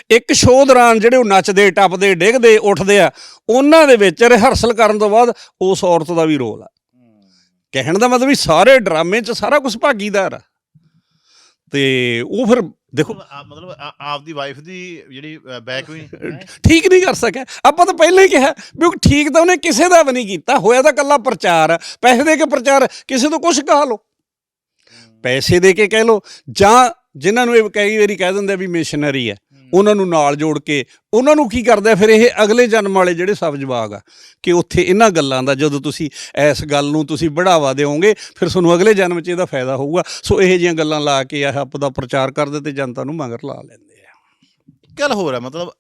ਇੱਕ ਸ਼ੋਅ ਦੌਰਾਨ ਜਿਹੜੇ ਉਹ ਨੱਚਦੇ ਟੱਪਦੇ ਡਿੱਗਦੇ ਉੱਠਦੇ ਆ ਉਹਨਾਂ ਦੇ ਵਿੱਚ ਰਿਹਰਸਲ ਕਰਨ ਤੋਂ ਬਾਅਦ ਉਸ ਔਰਤ ਦਾ ਵੀ ਰੋਲ ਆ। ਕਹਿਣ ਦਾ ਮਤਲਬ ਵੀ ਸਾਰੇ ਡਰਾਮੇ 'ਚ ਸਾਰਾ ਕੁਝ ਭਾਗੀਦਾਰ ਆ। ਤੇ ਉਹ ਫਿਰ ਦੇਖੋ ਮਤਲਬ ਆਪਦੀ ਵਾਈਫ ਦੀ ਜਿਹੜੀ ਬੈਕ ਵੀ ਠੀਕ ਨਹੀਂ ਕਰ ਸਕਿਆ। ਆਪਾਂ ਤਾਂ ਪਹਿਲਾਂ ਹੀ ਕਿਹਾ ਵੀ ਉਹ ਠੀਕ ਤਾਂ ਉਹਨੇ ਕਿਸੇ ਦਾ ਵੀ ਨਹੀਂ ਕੀਤਾ। ਹੋਇਆ ਤਾਂ ਕੱਲਾ ਪ੍ਰਚਾਰ। ਪੈਸੇ ਦੇ ਕੇ ਪ੍ਰਚਾਰ ਕਿਸੇ ਤੋਂ ਕੁਝ ਕਹਾ ਲਓ। ਪੈਸੇ ਦੇ ਕੇ ਕਹਿ ਲਓ। ਜਾਂ ਜਿਨ੍ਹਾਂ ਨੂੰ ਇਹ ਕਈ ਵਾਰੀ ਕਹਿ ਦਿੰਦੇ ਵੀ ਮਿਸ਼ਨਰੀ ਹੈ। ਉਹਨਾਂ ਨੂੰ ਨਾਲ ਜੋੜ ਕੇ, ਉਹਨਾਂ ਨੂੰ ਕੀ ਕਰਦਾ ਫਿਰ ਇਹ ਅਗਲੇ ਜਨਮ ਵਾਲੇ ਜਿਹੜੇ ਸਭ ਜਵਾਗ ਆ, ਕਿ ਉੱਥੇ ਇਹਨਾਂ ਗੱਲਾਂ ਦਾ ਜਦੋਂ ਤੁਸੀਂ ਇਸ ਗੱਲ ਨੂੰ ਤੁਸੀਂ ਬੜਾਵਾ ਦਿਓਗੇ, ਫਿਰ ਤੁਹਾਨੂੰ ਅਗਲੇ ਜਨਮ 'ਚ ਇਹਦਾ ਫਾਇਦਾ ਹੋਊਗਾ। ਸੋ ਇਹੋ ਜਿਹੀਆਂ ਗੱਲਾਂ ਲਾ ਕੇ ਇਹ ਆਪ ਦਾ ਪ੍ਰਚਾਰ ਕਰਦੇ ਤੇ ਜਨਤਾ ਨੂੰ ਮਗਰ ਲਾ ਲੈਂਦੇ ਆ। ਗੱਲ ਹੋਰ ਹੈ ਮਤਲਬ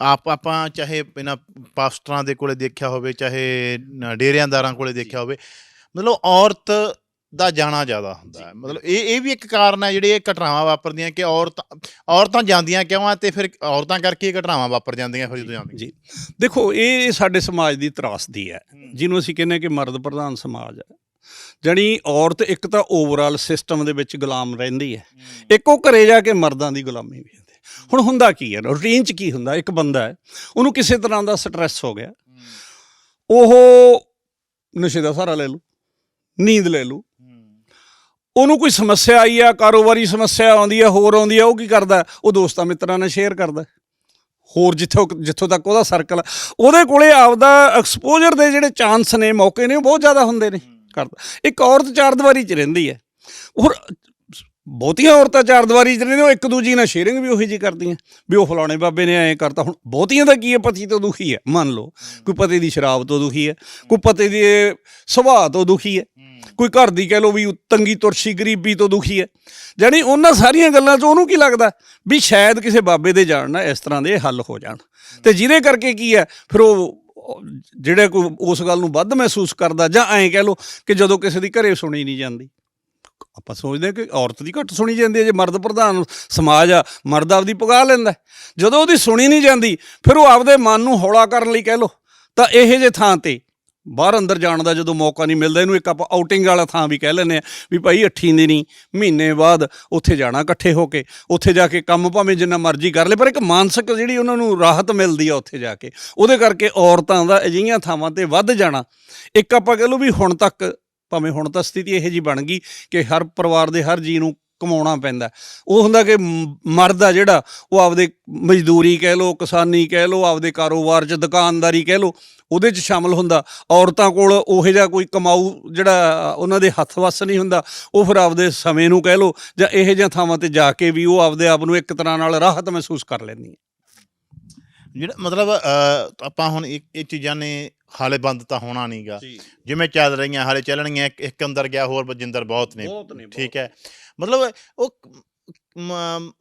ਆਪ, ਆਪਾਂ ਚਾਹੇ ਇਹਨਾਂ ਪਾਸਟਰਾਂ ਦੇ ਕੋਲੇ ਦੇਖਿਆ ਹੋਵੇ, ਚਾਹੇ ਡੇਰਿਆਂਦਾਰਾਂ ਕੋਲੇ ਦੇਖਿਆ ਹੋਵੇ, ਮਤਲਬ ਔਰਤ ਦਾ ਜਾਣਾ ਜ਼ਿਆਦਾ ਹੁੰਦਾ ਹੈ। ਮਤਲਬ ਇਹ ਇਹ ਵੀ ਇੱਕ ਕਾਰਨ ਹੈ ਜਿਹੜੇ ਇਹ ਘਟਨਾਵਾਂ ਵਾਪਰਦੀਆਂ ਕਿ ਔਰਤਾਂ ਔਰਤਾਂ ਜਾਂਦੀਆਂ ਕਿਉਂ ਆ ਤੇ ਫਿਰ ਔਰਤਾਂ ਕਰਕੇ ਇਹ ਘਟਨਾਵਾਂ ਵਾਪਰ ਜਾਂਦੀਆਂ ਫਿਰ ਜਦੋਂ ਜਾਂਦੀਆਂ। ਜੀ। ਦੇਖੋ ਇਹ ਸਾਡੇ ਸਮਾਜ ਦੀ ਤਰਾਸਦੀ ਹੈ ਜਿਹਨੂੰ ਅਸੀਂ ਕਹਿੰਦੇ ਕਿ ਮਰਦ ਪ੍ਰਧਾਨ ਸਮਾਜ ਹੈ। ਜਾਣੀ ਔਰਤ ਇੱਕ ਤਾਂ ਓਵਰਆਲ ਸਿਸਟਮ ਦੇ ਵਿੱਚ ਗੁਲਾਮ ਰਹਿੰਦੀ ਹੈ। ਇੱਕ ਉਹ ਘਰੇ ਜਾ ਕੇ ਮਰਦਾਂ ਦੀ ਗੁਲਾਮੀ ਵੀ ਹੁੰਦੀ। ਹੁਣ ਹੁੰਦਾ ਕੀ ਹੈ ਰੂਟੀਨ 'ਚ ਕੀ ਹੁੰਦਾ? ਇੱਕ ਬੰਦਾ ਹੈ ਉਹਨੂੰ ਕਿਸੇ ਤਰ੍ਹਾਂ ਦਾ ਸਟ੍ਰੈਸ ਹੋ ਗਿਆ। ਉਹ ਨਸ਼ੇ ਦਾ ਸਹਾਰਾ ਲੈ ਲੂ ਨੀਂਦ ਲੈ ਲੂ ਉਹਨੂੰ ਕੋਈ ਸਮੱਸਿਆ ਆਈ ਆ ਕਾਰੋਬਾਰੀ ਸਮੱਸਿਆ ਆਉਂਦੀ ਆ ਹੋਰ ਆਉਂਦੀ ਆ ਉਹ ਕੀ ਕਰਦਾ? ਉਹ ਦੋਸਤਾਂ ਮਿੱਤਰਾਂ ਨਾਲ ਸ਼ੇਅਰ ਕਰਦਾ। ਹੋਰ ਜਿੱਥੋਂ ਜਿੱਥੋਂ ਤੱਕ ਉਹਦਾ ਸਰਕਲ ਆ, ਉਹਦੇ ਕੋਲੇ ਆਪਦਾ ਐਕਸਪੋਜ਼ਰ ਦੇ ਜਿਹੜੇ ਚਾਂਸ ਨੇ ਮੌਕੇ ਨੇ ਉਹ ਬਹੁਤ ਜ਼ਿਆਦਾ ਹੁੰਦੇ ਨੇ ਕਰਦਾ। ਇੱਕ ਔਰਤ ਚਾਰ ਦੀਵਾਰੀ 'ਚ ਰਹਿੰਦੀ ਹੈ। ਹੋਰ ਬਹੁਤੀਆਂ ਔਰਤਾਂ ਚਾਰ ਦੀਵਾਰੀ 'ਚ ਰਹਿੰਦੀਆਂ ਉਹ ਇੱਕ ਦੂਜੀ ਨਾਲ ਸ਼ੇਅਰਿੰਗ ਵੀ ਉਹੀ ਜੀ ਕਰਦੀਆਂ। ਵੀ ਉਹ ਫਲਾਣੇ ਬਾਬੇ ਨੇ ਐਂ ਕਰਤਾ। ਹੁਣ ਬਹੁਤੀਆਂ ਦਾ ਕੀ ਹੈ? ਪਤੀ ਤੋਂ ਦੁਖੀ ਹੈ ਮੰਨ ਲਓ। ਕੋਈ ਪਤੀ ਦੀ ਸ਼ਰਾਬ ਤੋਂ ਦੁਖੀ ਹੈ ਕੋਈ ਪਤੀ ਦੇ ਸੁਭਾਅ ਤੋਂ ਦੁਖੀ ਹੈ। ਕੋਈ ਘਰ ਦੀ ਕਹਿ ਲਓ ਵੀ ਤੰਗੀ ਤੁਰਸ਼ੀ ਗਰੀਬੀ ਤੋਂ ਦੁਖੀ ਹੈ। ਜਾਣੀ ਉਹਨਾਂ ਸਾਰੀਆਂ ਗੱਲਾਂ 'ਚ ਉਹਨੂੰ ਕੀ ਲੱਗਦਾ? ਵੀ ਸ਼ਾਇਦ ਕਿਸੇ ਬਾਬੇ ਦੇ ਜਾਣ ਨਾਲ ਇਸ ਤਰ੍ਹਾਂ ਦੇ ਹੱਲ ਹੋ ਜਾਣ। ਤੇ ਜਿਹਦੇ ਕਰਕੇ ਕੀ ਹੈ? ਫਿਰ ਉਹ ਜਿਹੜੇ ਕੋਈ ਉਸ ਗੱਲ ਨੂੰ ਵੱਧ ਮਹਿਸੂਸ ਕਰਦਾ ਜਾਂ ਐਂ ਕਹਿ ਲਓ ਕਿ ਜਦੋਂ ਕਿਸੇ ਦੀ ਘਰੇ ਸੁਣੀ ਨਹੀਂ ਜਾਂਦੀ। ਆਪਾਂ ਸੋਚਦੇ ਹਾਂ ਕਿ ਔਰਤ ਦੀ ਘੱਟ ਸੁਣੀ ਜਾਂਦੀ ਹੈ, ਜੇ ਮਰਦ ਪ੍ਰਧਾਨ ਸਮਾਜ ਆ, ਮਰਦ ਆਪਦੀ ਪਗਾ ਲੈਂਦਾ ਜਦੋਂ ਉਹਦੀ ਸੁਣੀ ਨਹੀਂ ਜਾਂਦੀ, ਫਿਰ ਉਹ ਆਪਦੇ ਮਨ ਨੂੰ ਹੌਲਾ ਕਰਨ ਲਈ ਕਹਿ ਲਓ। ਤਾਂ ਇਹੋ ਜਿਹੇ ਥਾਂ ਤੇ ਬਾਹਰ ਅੰਦਰ ਜਾਣ ਦਾ ਜਦੋਂ ਮੌਕਾ ਨਹੀਂ ਮਿਲਦਾ, ਇਹਨੂੰ ਇੱਕ ਆਪਾਂ ਆਊਟਿੰਗ ਵਾਲਾ ਥਾਂ ਵੀ ਕਹਿ ਲੈਂਦੇ ਆ ਵੀ ਭਾਈ 8 ਦਿਨੀ, ਮਹੀਨੇ ਬਾਅਦ ਉੱਥੇ ਜਾਣਾ ਇਕੱਠੇ ਹੋ ਕੇ, ਉੱਥੇ ਜਾ ਕੇ ਕੰਮ ਭਾਵੇਂ ਜਿੰਨਾ ਮਰਜ਼ੀ ਕਰ ਲੈ ਪਰ ਇੱਕ ਮਾਨਸਿਕ ਜਿਹੜੀ ਉਹਨਾਂ ਨੂੰ ਰਾਹਤ ਮਿਲਦੀ ਆ ਉੱਥੇ ਜਾ ਕੇ, ਉਹਦੇ ਕਰਕੇ ਔਰਤਾਂ ਦਾ ਅਜਿਹੀਆਂ ਥਾਵਾਂ ਤੇ ਵੱਧ ਜਾਣਾ, ਇੱਕ ਆਪਾਂ ਕਹਿ ਲਓ ਵੀ ਹੁਣ ਤੱਕ, ਭਾਵੇਂ ਹੁਣ ਤਾਂ ਸਥਿਤੀ ਇਹੋ ਜੀ ਬਣ ਗਈ ਕਿ ਹਰ ਪਰਿਵਾਰ ਦੇ ਹਰ ਜੀ ਨੂੰ ਕਮਾਉਣਾ ਪੈਂਦਾ। ਉਹ ਹੁੰਦਾ ਕਿ ਮਰਦ ਆ ਜਿਹੜਾ ਉਹ ਆਪਦੇ ਮਜ਼ਦੂਰੀ ਕਹਿ ਲਓ ਕਿਸਾਨੀ ਕਹਿ ਲਓ ਆਪਦੇ ਕਾਰੋਬਾਰ 'ਚ ਦੁਕਾਨਦਾਰੀ ਕਹਿ ਲਓ ਉਹਦੇ 'ਚ ਸ਼ਾਮਲ ਹੁੰਦਾ। ਔਰਤਾਂ ਕੋਲ ਉਹੋ ਜਿਹਾ ਕੋਈ ਕਮਾਊ ਜਿਹੜਾ ਉਹਨਾਂ ਦੇ ਹੱਥ ਵੱਸ ਨਹੀਂ ਹੁੰਦਾ। ਉਹ ਫਿਰ ਆਪਦੇ ਸਮੇਂ ਨੂੰ ਕਹਿ ਲਓ ਜਾਂ ਇਹੋ ਜਿਹੀਆਂ ਥਾਵਾਂ ਤੇ ਜਾ ਕੇ ਵੀ ਉਹ ਆਪਦੇ ਆਪ ਨੂੰ ਇੱਕ ਤਰ੍ਹਾਂ ਨਾਲ ਰਾਹਤ ਮਹਿਸੂਸ ਕਰ ਲੈਂਦੀ ਹੈ। ਜਿਹੜਾ ਮਤਲਬ ਆਪਾਂ ਹੁਣ ਇਹ ਇਹ ਚੀਜ਼ਾਂ ਨੇ ਹਾਲੇ ਬੰਦ ਤਾਂ ਹੋਣਾ ਨਹੀਂਗਾ ਜਿਵੇਂ ਚੱਲ ਰਹੀਆਂ ਹਾਲੇ ਚੱਲਣਗੀਆਂ ਇੱਕ- ਇੱਕ ਅੰਦਰ ਗਿਆ ਹੋਰ ਬਜਿੰਦਰ ਬਹੁਤ ਨੇ। ਠੀਕ ਹੈ। ਮਤਲਬ ਉਹ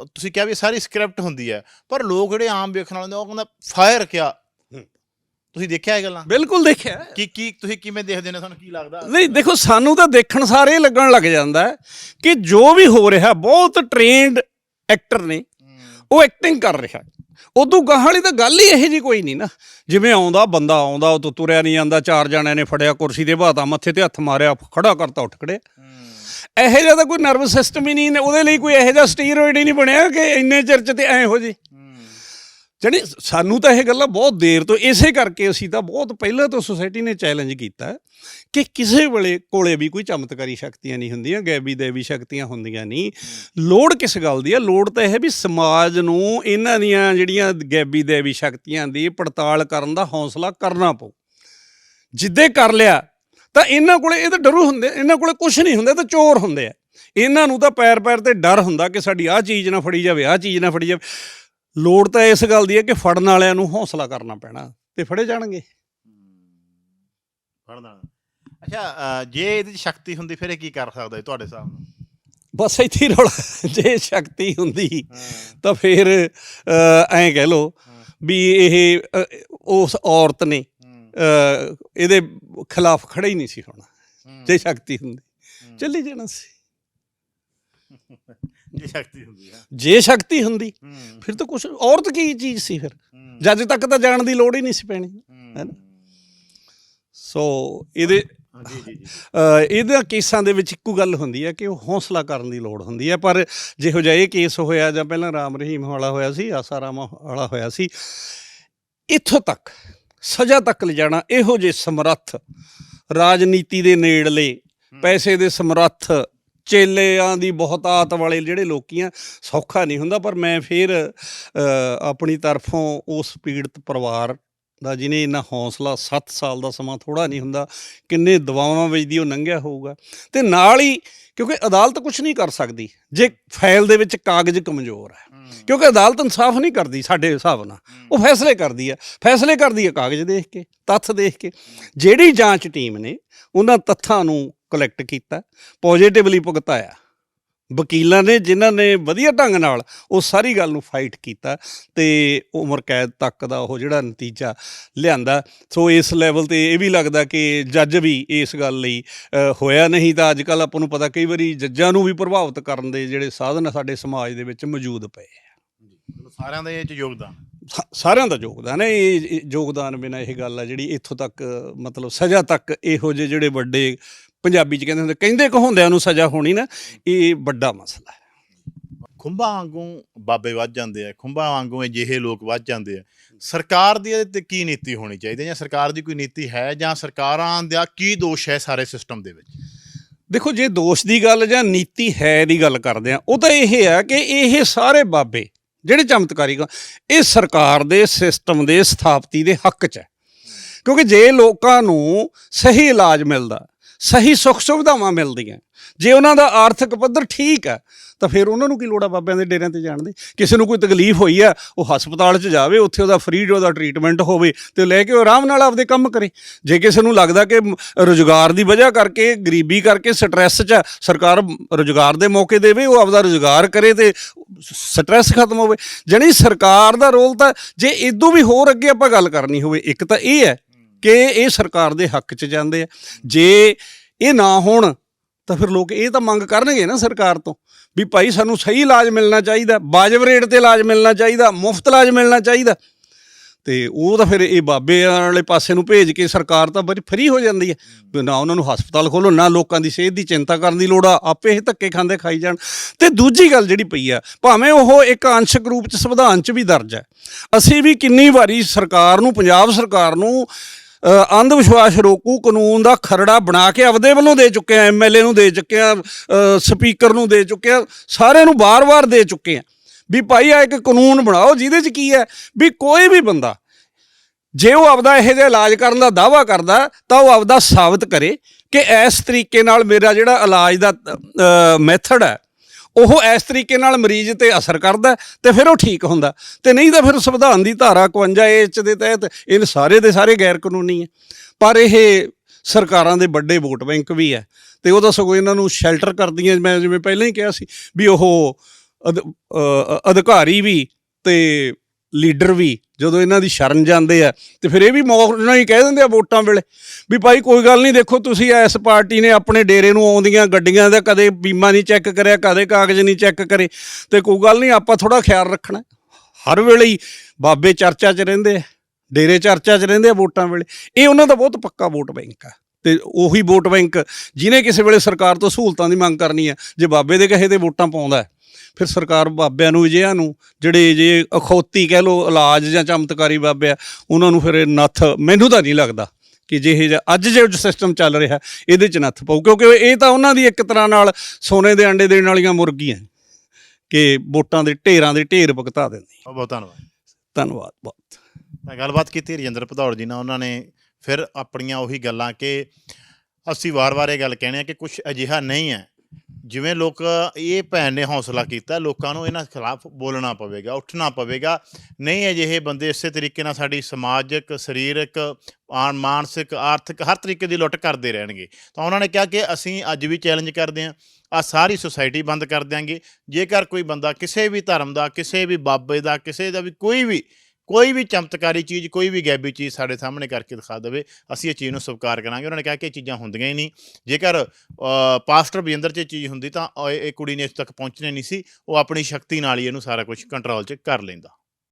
ਤੁਸੀਂ ਕਿਹਾ ਵੀ ਸਾਰੀ ਸਕ੍ਰਿਪਟ ਹੁੰਦੀ ਹੈ ਪਰ ਲੋਕ ਜਿਹੜੇ ਆਮ ਵੇਖਣ ਵਾਲੇ ਨੇ ਉਹ ਕਹਿੰਦਾ ਫਾਇਰ ਕਿਆ। ਤੁਸੀਂ ਦੇਖਿਆ ਇਹ ਗੱਲਾਂ? ਬਿਲਕੁਲ ਦੇਖਿਆ। ਕੀ ਕੀ ਤੁਸੀਂ ਕਿਵੇਂ ਦੇਖਦੇ ਨੇ? ਤੁਹਾਨੂੰ ਕੀ ਲੱਗਦਾ? ਨਹੀਂ ਦੇਖੋ ਸਾਨੂੰ ਤਾਂ ਦੇਖਣ ਸਾਰੇ ਲੱਗਣ ਲੱਗ ਜਾਂਦਾ ਹੈ ਕਿ ਜੋ ਵੀ ਹੋ ਰਿਹਾ ਬਹੁਤ ਟ੍ਰੇਨਡ ਐਕਟਰ ਨੇ। ਉਹ ਐਕਟਿੰਗ ਕਰ ਰਿਹਾ ਉਦੋਂ ਗਾਹਾਂ ਵਾਲੀ ਤਾਂ ਗੱਲ ਹੀ ਇਹੋ ਜੀ ਕੋਈ ਨਹੀਂ ਨਾ। ਜਿਵੇਂ ਆਉਂਦਾ ਬੰਦਾ ਆਉਂਦਾ ਉਹ ਤੋਂ ਤੁਰਿਆ ਨਹੀਂ ਜਾਂਦਾ ਚਾਰ ਜਣਿਆਂ ਨੇ ਫੜਿਆ ਕੁਰਸੀ ਦੇ ਬਾਤਾ ਮੱਥੇ ਤੇ ਹੱਥ ਮਾਰਿਆ ਖੜਾ ਕਰਤਾ ਉੱਠ ਖੜੇ ਇਹੋ ਜਿਹਾ ਤਾਂ ਕੋਈ ਨਰਵਸ ਸਿਸਟਮ ਹੀ ਨਹੀਂ ਉਹਦੇ ਲਈ ਕੋਈ ਇਹੋ ਜਿਹਾ ਸਟੀਰੋਇਡ ਹੀ ਨਹੀਂ ਬਣਿਆ ਕਿ ਇੰਨੇ ਚਿਰ ਚ ਤੇ ਐ ਹੋ ਜੀ। ਜਾਣੀ ਸਾਨੂੰ ਤਾਂ ਇਹ ਗੱਲਾਂ ਬਹੁਤ ਦੇਰ ਤੋਂ, ਇਸੇ ਕਰਕੇ ਅਸੀਂ ਤਾਂ ਬਹੁਤ ਪਹਿਲਾਂ ਤੋਂ ਸੋਸਾਇਟੀ ਨੇ ਚੈਲੰਜ ਕੀਤਾ ਕਿ ਕਿਸੇ ਵੇਲੇ ਕੋਲੇ ਵੀ ਕੋਈ ਚਮਤਕਾਰੀ ਸ਼ਕਤੀਆਂ ਨਹੀਂ ਹੁੰਦੀਆਂ, ਗੈਬੀ ਦੇਵੀ ਸ਼ਕਤੀਆਂ ਹੁੰਦੀਆਂ ਨਹੀਂ। ਲੋੜ ਕਿਸ ਗੱਲ ਦੀ ਆ? ਲੋੜ ਤਾਂ ਇਹ ਵੀ ਸਮਾਜ ਨੂੰ ਇਹਨਾਂ ਦੀਆਂ ਜਿਹੜੀਆਂ ਗੈਬੀ ਦੇਵੀ ਸ਼ਕਤੀਆਂ ਦੀ ਪੜਤਾਲ ਕਰਨ ਦਾ ਹੌਸਲਾ ਕਰਨਾ ਪਊ। ਜਿੱਦੇ ਕਰ ਲਿਆ ਤਾਂ ਇਹਨਾਂ ਕੋਲੇ ਇਹ ਤਾਂ ਡਰੂ ਹੁੰਦੇ ਇਹਨਾਂ ਕੋਲੇ ਕੁਝ ਨਹੀਂ ਹੁੰਦਾ ਤਾਂ ਚੋਰ ਹੁੰਦੇ ਆ। ਇਹਨਾਂ ਨੂੰ ਤਾਂ ਪੈਰ ਪੈਰ ਤੇ ਡਰ ਹੁੰਦਾ ਕਿ ਸਾਡੀ ਆਹ ਚੀਜ਼ ਨਾ ਫੜੀ ਜਾਵੇ ਆਹ ਚੀਜ਼ ਨਾ ਫੜੀ ਜਾਵੇ। ਲੋੜ ਤਾਂ ਇਸ ਗੱਲ ਦੀ ਹੈ ਕਿ ਫੜਨ ਵਾਲਿਆਂ ਨੂੰ ਹੌਸਲਾ ਕਰਨਾ ਪੈਣਾ ਤੇ ਫੜੇ ਜਾਣਗੇ। ਫੜਨਾ ਅੱਛਾ ਜੇ ਇਹਦੀ 'ਚ ਸ਼ਕਤੀ ਹੁੰਦੀ ਫਿਰ ਇਹ ਕੀ ਕਰ ਸਕਦਾ ਤੁਹਾਡੇ ਹਿਸਾਬ ਨਾਲ? ਬਸ ਇੱਥੇ ਰੌਲਾ ਜੇ ਸ਼ਕਤੀ ਹੁੰਦੀ ਤਾਂ ਫਿਰ ਐਂ ਕਹਿ ਲਓ ਵੀ ਇਹ ਉਸ ਔਰਤ ਨੇ ਇਹਦੇ ਖਿਲਾਫ ਖੜਾ ਹੀ ਨਹੀਂ ਸੀ ਹੋਣਾ। ਜੇ ਸ਼ਕਤੀ ਹੁੰਦੀ। ਚੱਲੀ ਜਾਣਾ ਸੀ। ਜੇ ਸ਼ਕਤੀ ਹੁੰਦੀ ਹੈ। ਜੇ ਸ਼ਕਤੀ ਹੁੰਦੀ ਫਿਰ ਤਾਂ ਕੁਝ ਔਰਤ ਕੀ ਚੀਜ਼ ਸੀ ਫਿਰ? ਜੱਜ ਤੱਕ ਤਾਂ ਜਾਣ ਦੀ ਲੋੜ ਹੀ ਨਹੀਂ ਸੀ ਪੈਣੀ। ਹੈਨਾ? ਸੋ ਇਹਦੇ ਇਹਦੇ ਕੇਸਾਂ ਦੇ ਵਿੱਚ ਇੱਕੋ ਗੱਲ ਹੁੰਦੀ ਹੈ ਕਿ ਉਹ ਹੌਸਲਾ ਕਰਨ ਦੀ ਲੋੜ ਹੁੰਦੀ ਹੈ। ਪਰ ਜਿਹੋ ਜਿਹਾ ਇਹ ਕੇਸ ਹੋਇਆ ਜਾਂ ਪਹਿਲਾਂ ਰਾਮ ਰਹੀਮ ਵਾਲਾ ਹੋਇਆ ਸੀ ਆਸਾ ਰਾਮਾ ਵਾਲਾ ਹੋਇਆ ਸੀ ਇੱਥੋਂ ਤੱਕ ਸਜ਼ਾ ਤੱਕ ਲਿਜਾਣਾ ਇਹੋ ਜਿਹੇ ਸਮਰੱਥ ਰਾਜਨੀਤੀ ਦੇ ਨੇੜਲੇ ਪੈਸੇ ਦੇ ਸਮਰੱਥ ਚੇਲਿਆਂ ਦੀ ਬਹੁਤਾਤ ਵਾਲੇ ਜਿਹੜੇ ਲੋਕੀਆਂ ਸੌਖਾ ਨਹੀਂ ਹੁੰਦਾ ਪਰ ਮੈਂ ਫਿਰ ਆਪਣੀ ਤਰਫੋਂ ਉਸ ਪੀੜਤ ਪਰਿਵਾਰ ਦਾ ਜਿਹਨੇ ਇੰਨਾ ਹੌਸਲਾ 7 ਸਾਲ ਦਾ ਸਮਾਂ ਥੋੜਾ ਨਹੀਂ ਹੁੰਦਾ ਕਿੰਨੇ ਦਵਾਵਾਂ ਵਿੱਚ ਦੀ ਉਹ ਲੰਘਿਆ ਹੋਊਗਾ। ਤੇ ਨਾਲ ਹੀ ਕਿਉਂਕਿ ਅਦਾਲਤ ਕੁਝ ਨਹੀਂ ਕਰ ਸਕਦੀ ਜੇ ਫਾਈਲ ਦੇ ਵਿੱਚ ਕਾਗਜ਼ ਕਮਜ਼ੋਰ ਹੈ। ਕਿਉਂਕਿ ਅਦਾਲਤ ਇਨਸਾਫ ਨਹੀਂ ਕਰਦੀ ਸਾਡੇ ਹਿਸਾਬ ਨਾਲ। ਉਹ ਫੈਸਲੇ ਕਰਦੀ ਹੈ ਫੈਸਲੇ ਕਰਦੀ ਹੈ ਕਾਗਜ਼ ਦੇਖ ਕੇ ਤੱਥ ਦੇਖ ਕੇ। ਜਿਹੜੀ ਜਾਂਚ ਟੀਮ ਨੇ ਉਹਨਾਂ ਤੱਥਾਂ ਨੂੰ ਕਲੈਕਟ ਕੀਤਾ ਪੋਜ਼ਿਟਿਵਲੀ ਭੁਗਤਾਇਆ। ਵਕੀਲਾਂ ਨੇ ਜਿਨ੍ਹਾਂ ਨੇ ਵਧੀਆ ਢੰਗ ਨਾਲ ਉਹ ਸਾਰੀ ਗੱਲ ਨੂੰ ਫਾਈਟ ਕੀਤਾ ਤੇ ਉਮਰ ਕੈਦ ਤੱਕ ਦਾ ਉਹ ਜਿਹੜਾ ਨਤੀਜਾ ਲਿਆਂਦਾ। ਸੋ ਇਸ ਲੈਵਲ ਤੇ ਇਹ ਵੀ ਲੱਗਦਾ ਕਿ ਜੱਜ ਵੀ ਇਸ ਗੱਲ ਲਈ ਹੋਇਆ ਨਹੀਂ ਤਾਂ ਅੱਜ ਕੱਲ ਆਪਾਂ ਨੂੰ ਪਤਾ ਕਈ ਵਾਰੀ ਜੱਜਾਂ ਨੂੰ ਵੀ ਪ੍ਰਭਾਵਿਤ ਕਰਨ ਦੇ ਜਿਹੜੇ ਸਾਧਨ ਸਾਡੇ ਸਮਾਜ ਦੇ ਵਿੱਚ ਮੌਜੂਦ ਪਏ ਆ। ਸਾਰਿਆਂ ਦਾ ਇਹ ਚ ਯੋਗਦਾਨ ਸਾਰਿਆਂ ਦਾ ਯੋਗਦਾਨ ਹੈ ਇਹ ਯੋਗਦਾਨ ਬਿਨਾਂ ਇਹ ਗੱਲ ਆ ਜਿਹੜੀ ਇੱਥੋਂ ਤੱਕ ਮਤਲਬ ਸਜ਼ਾ ਤੱਕ ਇਹੋ ਜਿਹੇ ਜਿਹੜੇ ਵੱਡੇ ਪੰਜਾਬੀ ਚ ਕਹਿੰਦੇ ਹੁੰਦੇ ਕਹਿੰਦੇ ਕਹਾਉਂਦਿਆਂ ਨੂੰ ਸਜ਼ਾ ਹੋਣੀ ਨਾ ਇਹ ਵੱਡਾ ਮਸਲਾ ਹੈ। ਖੁੰਭਾਂ ਵਾਂਗੂ ਬਾਬੇ ਵੱਜ ਜਾਂਦੇ ਆ ਖੁੰਭਾਂ ਵਾਂਗੂ ਅਜਿਹੇ ਲੋਕ ਵੱਜ ਜਾਂਦੇ ਆ। ਸਰਕਾਰ ਦੀ ਇਹਦੇ ਤੇ ਕੀ ਨੀਤੀ ਹੋਣੀ ਚਾਹੀਦੀ ਹੈ ਜਾਂ ਸਰਕਾਰ ਦੀ ਕੋਈ ਨੀਤੀ ਹੈ ਜਾਂ ਸਰਕਾਰਾਂ ਦਾ ਕੀ ਦੋਸ਼ ਹੈ ਸਾਰੇ ਸਿਸਟਮ ਦੇ ਵਿੱਚ? ਦੇਖੋ ਜੇ ਦੋਸ਼ ਦੀ ਗੱਲ ਜਾਂ ਨੀਤੀ ਹੈ ਦੀ ਗੱਲ ਕਰਦੇ ਆ ਉਹ ਤਾਂ ਇਹ ਹੈ ਕਿ ਇਹ ਸਾਰੇ ਬਾਬੇ ਜਿਹੜੇ ਚਮਤਕਾਰੀ ਇਹ ਸਰਕਾਰ ਦੇ ਸਿਸਟਮ ਦੇ ਸਥਾਪਤੀ ਦੇ ਹੱਕ 'ਚ ਹੈ। ਕਿਉਂਕਿ ਜੇ ਲੋਕਾਂ ਨੂੰ ਸਹੀ ਇਲਾਜ ਮਿਲਦਾ ਸਹੀ ਸੁੱਖ ਸੁਵਿਧਾਵਾਂ ਮਿਲਦੀਆਂ। ਜੇ ਉਹਨਾਂ ਦਾ ਆਰਥਿਕ ਪੱਧਰ ਠੀਕ ਹੈ ਤਾਂ ਫਿਰ ਉਹਨਾਂ ਨੂੰ ਕੀ ਲੋੜ ਆ ਬਾਬਿਆਂ ਦੇ ਡੇਰਿਆਂ ਤੇ ਜਾਣ ਦੀ? ਕਿਸੇ ਨੂੰ ਕੋਈ ਤਕਲੀਫ ਹੋਈ ਆ ਉਹ ਹਸਪਤਾਲ 'ਚ ਜਾਵੇ ਉੱਥੇ ਉਹਦਾ ਫ੍ਰੀ ਉਹਦਾ ਟ੍ਰੀਟਮੈਂਟ ਹੋਵੇ ਤੇ ਲੈ ਕੇ ਉਹ ਆਰਾਮ ਨਾਲ ਆਪਦੇ ਕੰਮ ਕਰੇ। ਜੇ ਕਿਸੇ ਨੂੰ ਲੱਗਦਾ ਕਿ ਮ- ਰੁਜ਼ਗਾਰ ਦੀ ਵਜ੍ਹਾ ਕਰਕੇ ਗਰੀਬੀ ਕਰਕੇ ਸਟ੍ਰੈਸ 'ਚ ਆ, ਸਰਕਾਰ ਰੁਜ਼ਗਾਰ ਦੇ ਮੌਕੇ ਦੇਵੇ ਉਹ ਆਪਦਾ ਰੁਜ਼ਗਾਰ ਕਰੇ ਤੇ ਸਟ੍ਰੈਸ ਖਤਮ ਹੋਵੇ। ਜਣੀ ਸਰਕਾਰ ਦਾ ਰੋਲ ਤਾਂ ਜੇ ਇਦੋਂ ਵੀ ਹੋਰ ਅੱਗੇ ਆਪਾਂ ਗੱਲ ਕਰਨੀ ਹੋਵੇ ਇੱਕ ਤਾਂ ਇਹ ਹੈ ਕਿ ਇਹ ਸਰਕਾਰ ਦੇ ਹੱਕ 'ਚ ਜਾਂਦੇ ਆ। ਜੇ ਇਹ ਨਾ ਹੋਣ, ਤਾਂ ਫਿਰ ਲੋਕ ਇਹ ਤਾਂ ਮੰਗ ਕਰਨਗੇ ਨਾ ਸਰਕਾਰ ਤੋਂ ਵੀ ਭਾਈ ਸਾਨੂੰ ਸਹੀ ਇਲਾਜ ਮਿਲਣਾ ਚਾਹੀਦਾ, ਵਾਜਬ ਰੇਟ ਤੇ ਇਲਾਜ ਮਿਲਣਾ ਚਾਹੀਦਾ, ਮੁਫਤ ਇਲਾਜ ਮਿਲਣਾ ਚਾਹੀਦਾ। ਤੇ ਉਹ ਤਾਂ ਫਿਰ ਇਹ ਬਾਬੇ ਵਾਲੇ ਪਾਸੇ ਨੂੰ ਭੇਜ ਕੇ ਸਰਕਾਰ ਤਾਂ ਬੜੀ ਫਰੀ ਹੋ ਜਾਂਦੀ ਹੈ। ਵੀ ਨਾ ਉਹਨਾਂ ਨੂੰ ਹਸਪਤਾਲ ਖੋਲੋ, ਨਾ ਲੋਕਾਂ ਦੀ ਸਿਹਤ ਦੀ ਚਿੰਤਾ ਕਰਨ ਦੀ ਲੋੜ ਆ, ਆਪੇ ਇਹ ਧੱਕੇ ਖਾਂਦੇ ਖਾਈ ਜਾਣ। ਤੇ ਦੂਜੀ ਗੱਲ ਜਿਹੜੀ ਪਈ ਆ, ਭਾਵੇਂ ਉਹ ਇੱਕ ਅੰਸ਼ਕ ਰੂਪ ਚ ਸੰਵਿਧਾਨ ਚ ਵੀ ਦਰਜ ਹੈ, ਅਸੀਂ ਵੀ ਕਿੰਨੀ ਵਾਰੀ ਸਰਕਾਰ ਨੂੰ, ਪੰਜਾਬ ਸਰਕਾਰ ਨੂੰ ਅੰਧ ਵਿਸ਼ਵਾਸ ਰੋਕੂ, ਕਾਨੂੰਨ ਦਾ ਖਰੜਾ ਬਣਾ ਕੇ ਆਪਦੇ ਵੱਲੋਂ ਦੇ ਚੁੱਕੇ ਆ ਐਮਐਲਏ ਨੂੰ ਦੇ ਚੁੱਕੇ ਆ ਸਪੀਕਰ ਨੂੰ ਦੇ ਚੁੱਕੇ ਆ, ਸਾਰਿਆਂ ਨੂੰ ਬਾਰ-ਬਾਰ ਦੇ ਚੁੱਕੇ ਆ। ਵੀ ਭਾਈ ਆ ਇੱਕ ਕਾਨੂੰਨ ਬਣਾਓ, ਜਿਹਦੇ 'ਚ ਕੀ ਹੈ? ਵੀ ਕੋਈ ਵੀ ਬੰਦਾ ਜੇ ਉਹ ਆਪਦਾ ਇਹੋ ਜਿਹਾ ਇਲਾਜ ਕਰਨ ਦਾ ਦਾਵਾ ਕਰਦਾ, ਤਾਂ ਉਹ ਆਪਦਾ ਸਾਬਤ ਕਰੇ ਕਿ ਇਸ ਤਰੀਕੇ ਨਾਲ ਮੇਰਾ ਜਿਹੜਾ ਇਲਾਜ ਦਾ ਮੈਥਡ ਹੈ ਉਹ ਇਸ ਤਰੀਕੇ ਨਾਲ ਮਰੀਜ਼ ਤੇ ਅਸਰ ਕਰਦਾ ਹੈ ਤੇ ਫਿਰ ਉਹ ਠੀਕ ਹੁੰਦਾ ਤੇ ਨਹੀਂ ਤਾਂ ਫਿਰ ਸੰਵਿਧਾਨ ਦੀ ਧਾਰਾ 51 ਏਚ ਦੇ ਤਹਿਤ ਇਹ ਸਾਰੇ ਦੇ ਸਾਰੇ ਗੈਰ ਕਾਨੂੰਨੀ ਹੈ। ਪਰ ਇਹ ਸਰਕਾਰਾਂ ਦੇ ਵੱਡੇ ਵੋਟ ਬੈਂਕ ਵੀ ਹੈ ਤੇ ਉਹ ਤਾਂ ਸਗੋਂ ਇਹਨਾਂ ਨੂੰ ਸ਼ੈਲਟਰ ਕਰਦੀਆਂ। ਮੈਂ ਜਿਵੇਂ ਪਹਿਲਾਂ ਹੀ ਕਿਹਾ ਸੀ ਵੀ ਉਹ ਅਧ- ਅਧਿਕਾਰੀ ਵੀ ਤੇ ਲੀਡਰ ਵੀ, ਜਦੋਂ ਇਹਨਾਂ ਦੀ ਸ਼ਰਨ ਜਾਂਦੇ ਆ, ਤੇ ਫਿਰ ਇਹ ਵੀ ਮੌਕ ਨਾਲ ਹੀ ਕਹਿ ਦਿੰਦੇ ਆ ਵੋਟਾਂ ਵੇਲੇ, ਵੀ ਭਾਈ ਕੋਈ ਗੱਲ ਨਹੀਂ, ਦੇਖੋ ਤੁਸੀਂ ਇਸ ਪਾਰਟੀ ਨੇ ਆਪਣੇ ਡੇਰੇ ਨੂੰ ਆਉਂਦੀਆਂ ਗੱਡੀਆਂ ਦਾ ਕਦੇ ਬੀਮਾ ਨਹੀਂ ਚੈੱਕ ਕਰਿਆ, ਕਦੇ ਕਾਗਜ਼ ਨਹੀਂ ਚੈੱਕ ਕਰੇ, ਤੇ ਕੋਈ ਗੱਲ ਨਹੀਂ, ਆਪਾਂ ਥੋੜਾ ਖਿਆਲ ਰੱਖਣਾ। ਹਰ ਵੇਲੇ ਹੀ ਬਾਬੇ ਚਰਚਾ 'ਚ ਰਹਿੰਦੇ ਆ, ਡੇਰੇ ਚਰਚਾ 'ਚ ਰਹਿੰਦੇ ਆ ਵੋਟਾਂ ਵੇਲੇ, ਇਹ ਉਹਨਾਂ ਦਾ ਬਹੁਤ ਪੱਕਾ ਵੋਟ ਬੈਂਕ ਆ, ਤੇ ਉਹੀ ਵੋਟ ਬੈਂਕ ਜਿਹਨੇ ਕਿਸੇ ਵੇਲੇ ਸਰਕਾਰ ਤੋਂ ਸਹੂਲਤਾਂ ਦੀ ਮੰਗ ਕਰਨੀ ਆ, ਜੇ ਬਾਬੇ ਦੇ ਕਹੇ ਤੇ ਵੋਟਾਂ ਪਾਉਂਦਾ ਫਿਰ ਸਰਕਾਰ ਬਾਬਿਆਂ ਨੂੰ ਜਿਹਾਂ ਨੂੰ ਜਿਹੜੇ ਜੇ ਅਖੌਤੀ ਕਹਿ ਲੋ ਇਲਾਜ ਜਾਂ ਚਮਤਕਾਰੀ ਬਾਬੇ ਆ ਉਹਨਾਂ ਨੂੰ ਫਿਰ ਇਹ ਨੱਥ ਮੈਨੂੰ ਤਾਂ ਨਹੀਂ ਲੱਗਦਾ ਕਿ ਜੇ ਇਹ ਜਿਹਾ- ਅੱਜ ਜੋ ਸਿਸਟਮ ਚੱਲ ਰਿਹਾ ਇਹਦੇ ਚ ਨੱਥ ਪਾਉ ਕਿਉਂਕਿ ਇਹ ਤਾਂ ਉਹਨਾਂ ਦੀ ਇੱਕ ਤਰ੍ਹਾਂ ਨਾਲ ਸੋਨੇ ਦੇ ਅੰਡੇ ਦੇਣ ਵਾਲੀਆਂ ਮੁਰਗੀਆਂ ਕਿ ਵੋਟਾਂ ਦੇ ਢੇਰਾਂ ਦੇ ਢੇਰ ਭੁਗਤਾ ਦਿੰਦੀ ਬਹੁਤ ਬਹੁਤ ਧੰਨਵਾਦ। ਧੰਨਵਾਦ ਬਹੁਤ। ਤਾਂ ਗੱਲਬਾਤ ਕੀਤੀ ਰਜਿੰਦਰ ਭਦੌੜ ਜੀ ਨਾਲ ਉਹਨਾਂ ਨੇ ਫਿਰ ਆਪਣੀਆਂ ਉਹੀ ਗੱਲਾਂ ਕਿ ਅਸੀਂ ਵਾਰ-ਵਾਰ ਇਹ ਗੱਲ ਕਹਿੰਦੇ ਆ ਕਿ ਕੁਝ ਅਜਿਹਾ ਨਹੀਂ ਹੈ। ਜਿਵੇਂ ਲੋਕ ਇਹ ਭੈਣ ਨੇ ਹੌਸਲਾ ਕੀਤਾ, ਲੋਕਾਂ ਨੂੰ ਇਹਨਾਂ ਖਿਲਾਫ ਬੋਲਣਾ ਪਵੇਗਾ, ਉੱਠਣਾ ਪਵੇਗਾ। ਨਹੀਂ ਅਜਿਹੇ ਬੰਦੇ ਇਸੇ ਤਰੀਕੇ ਨਾਲ ਸਾਡੀ ਸਮਾਜਿਕ, ਸਰੀਰਕ, ਆਨ ਮਾਨਸਿਕ, ਆਰਥਿਕ ਹਰ ਤਰੀਕੇ ਦੀ ਲੁੱਟ ਕਰਦੇ ਰਹਿਣਗੇ। ਤਾਂ ਉਹਨਾਂ ਨੇ ਕਿਹਾ ਕਿ ਅਸੀਂ ਅੱਜ ਵੀ ਚੈਲੰਜ ਕਰਦੇ ਹਾਂ ਆ ਸਾਰੀ ਸੁਸਾਇਟੀ ਬੰਦ ਕਰ ਦਿਆਂਗੇ। ਜੇਕਰ ਕੋਈ ਬੰਦਾ ਕਿਸੇ ਵੀ ਧਰਮ ਦਾ, ਕਿਸੇ ਵੀ ਬਾਬੇ ਦਾ, ਕਿਸੇ ਦਾ ਵੀ ਕੋਈ ਵੀ ਕੋਈ ਵੀ ਚਮਤਕਾਰੀ ਚੀਜ਼, ਕੋਈ ਵੀ ਗੈਬੀ ਚੀਜ਼ ਸਾਡੇ ਸਾਹਮਣੇ ਕਰਕੇ ਦਿਖਾ ਦੇਵੇ, ਅਸੀਂ ਇਹ ਚੀਜ਼ ਨੂੰ ਸਵੀਕਾਰ ਕਰਾਂਗੇ। ਉਹਨਾਂ ਨੇ ਕਿਹਾ ਕਿ ਇਹ ਚੀਜ਼ਾਂ ਹੁੰਦੀਆਂ ਹੀ ਨਹੀਂ। ਜੇਕਰ ਪਾਸਟਰ ਬਜਿੰਦਰ 'ਚ ਇਹ ਚੀਜ਼ ਹੁੰਦੀ ਤਾਂ ਇਹ ਕੁੜੀ ਨੇ ਇਸ ਤੱਕ ਪਹੁੰਚਣੇ ਨਹੀਂ ਸੀ। ਉਹ ਆਪਣੀ ਸ਼ਕਤੀ ਨਾਲ ਹੀ ਇਹਨੂੰ ਸਾਰਾ ਕੁਝ ਕੰਟਰੋਲ 'ਚ ਕਰ ਲੈਂਦਾ।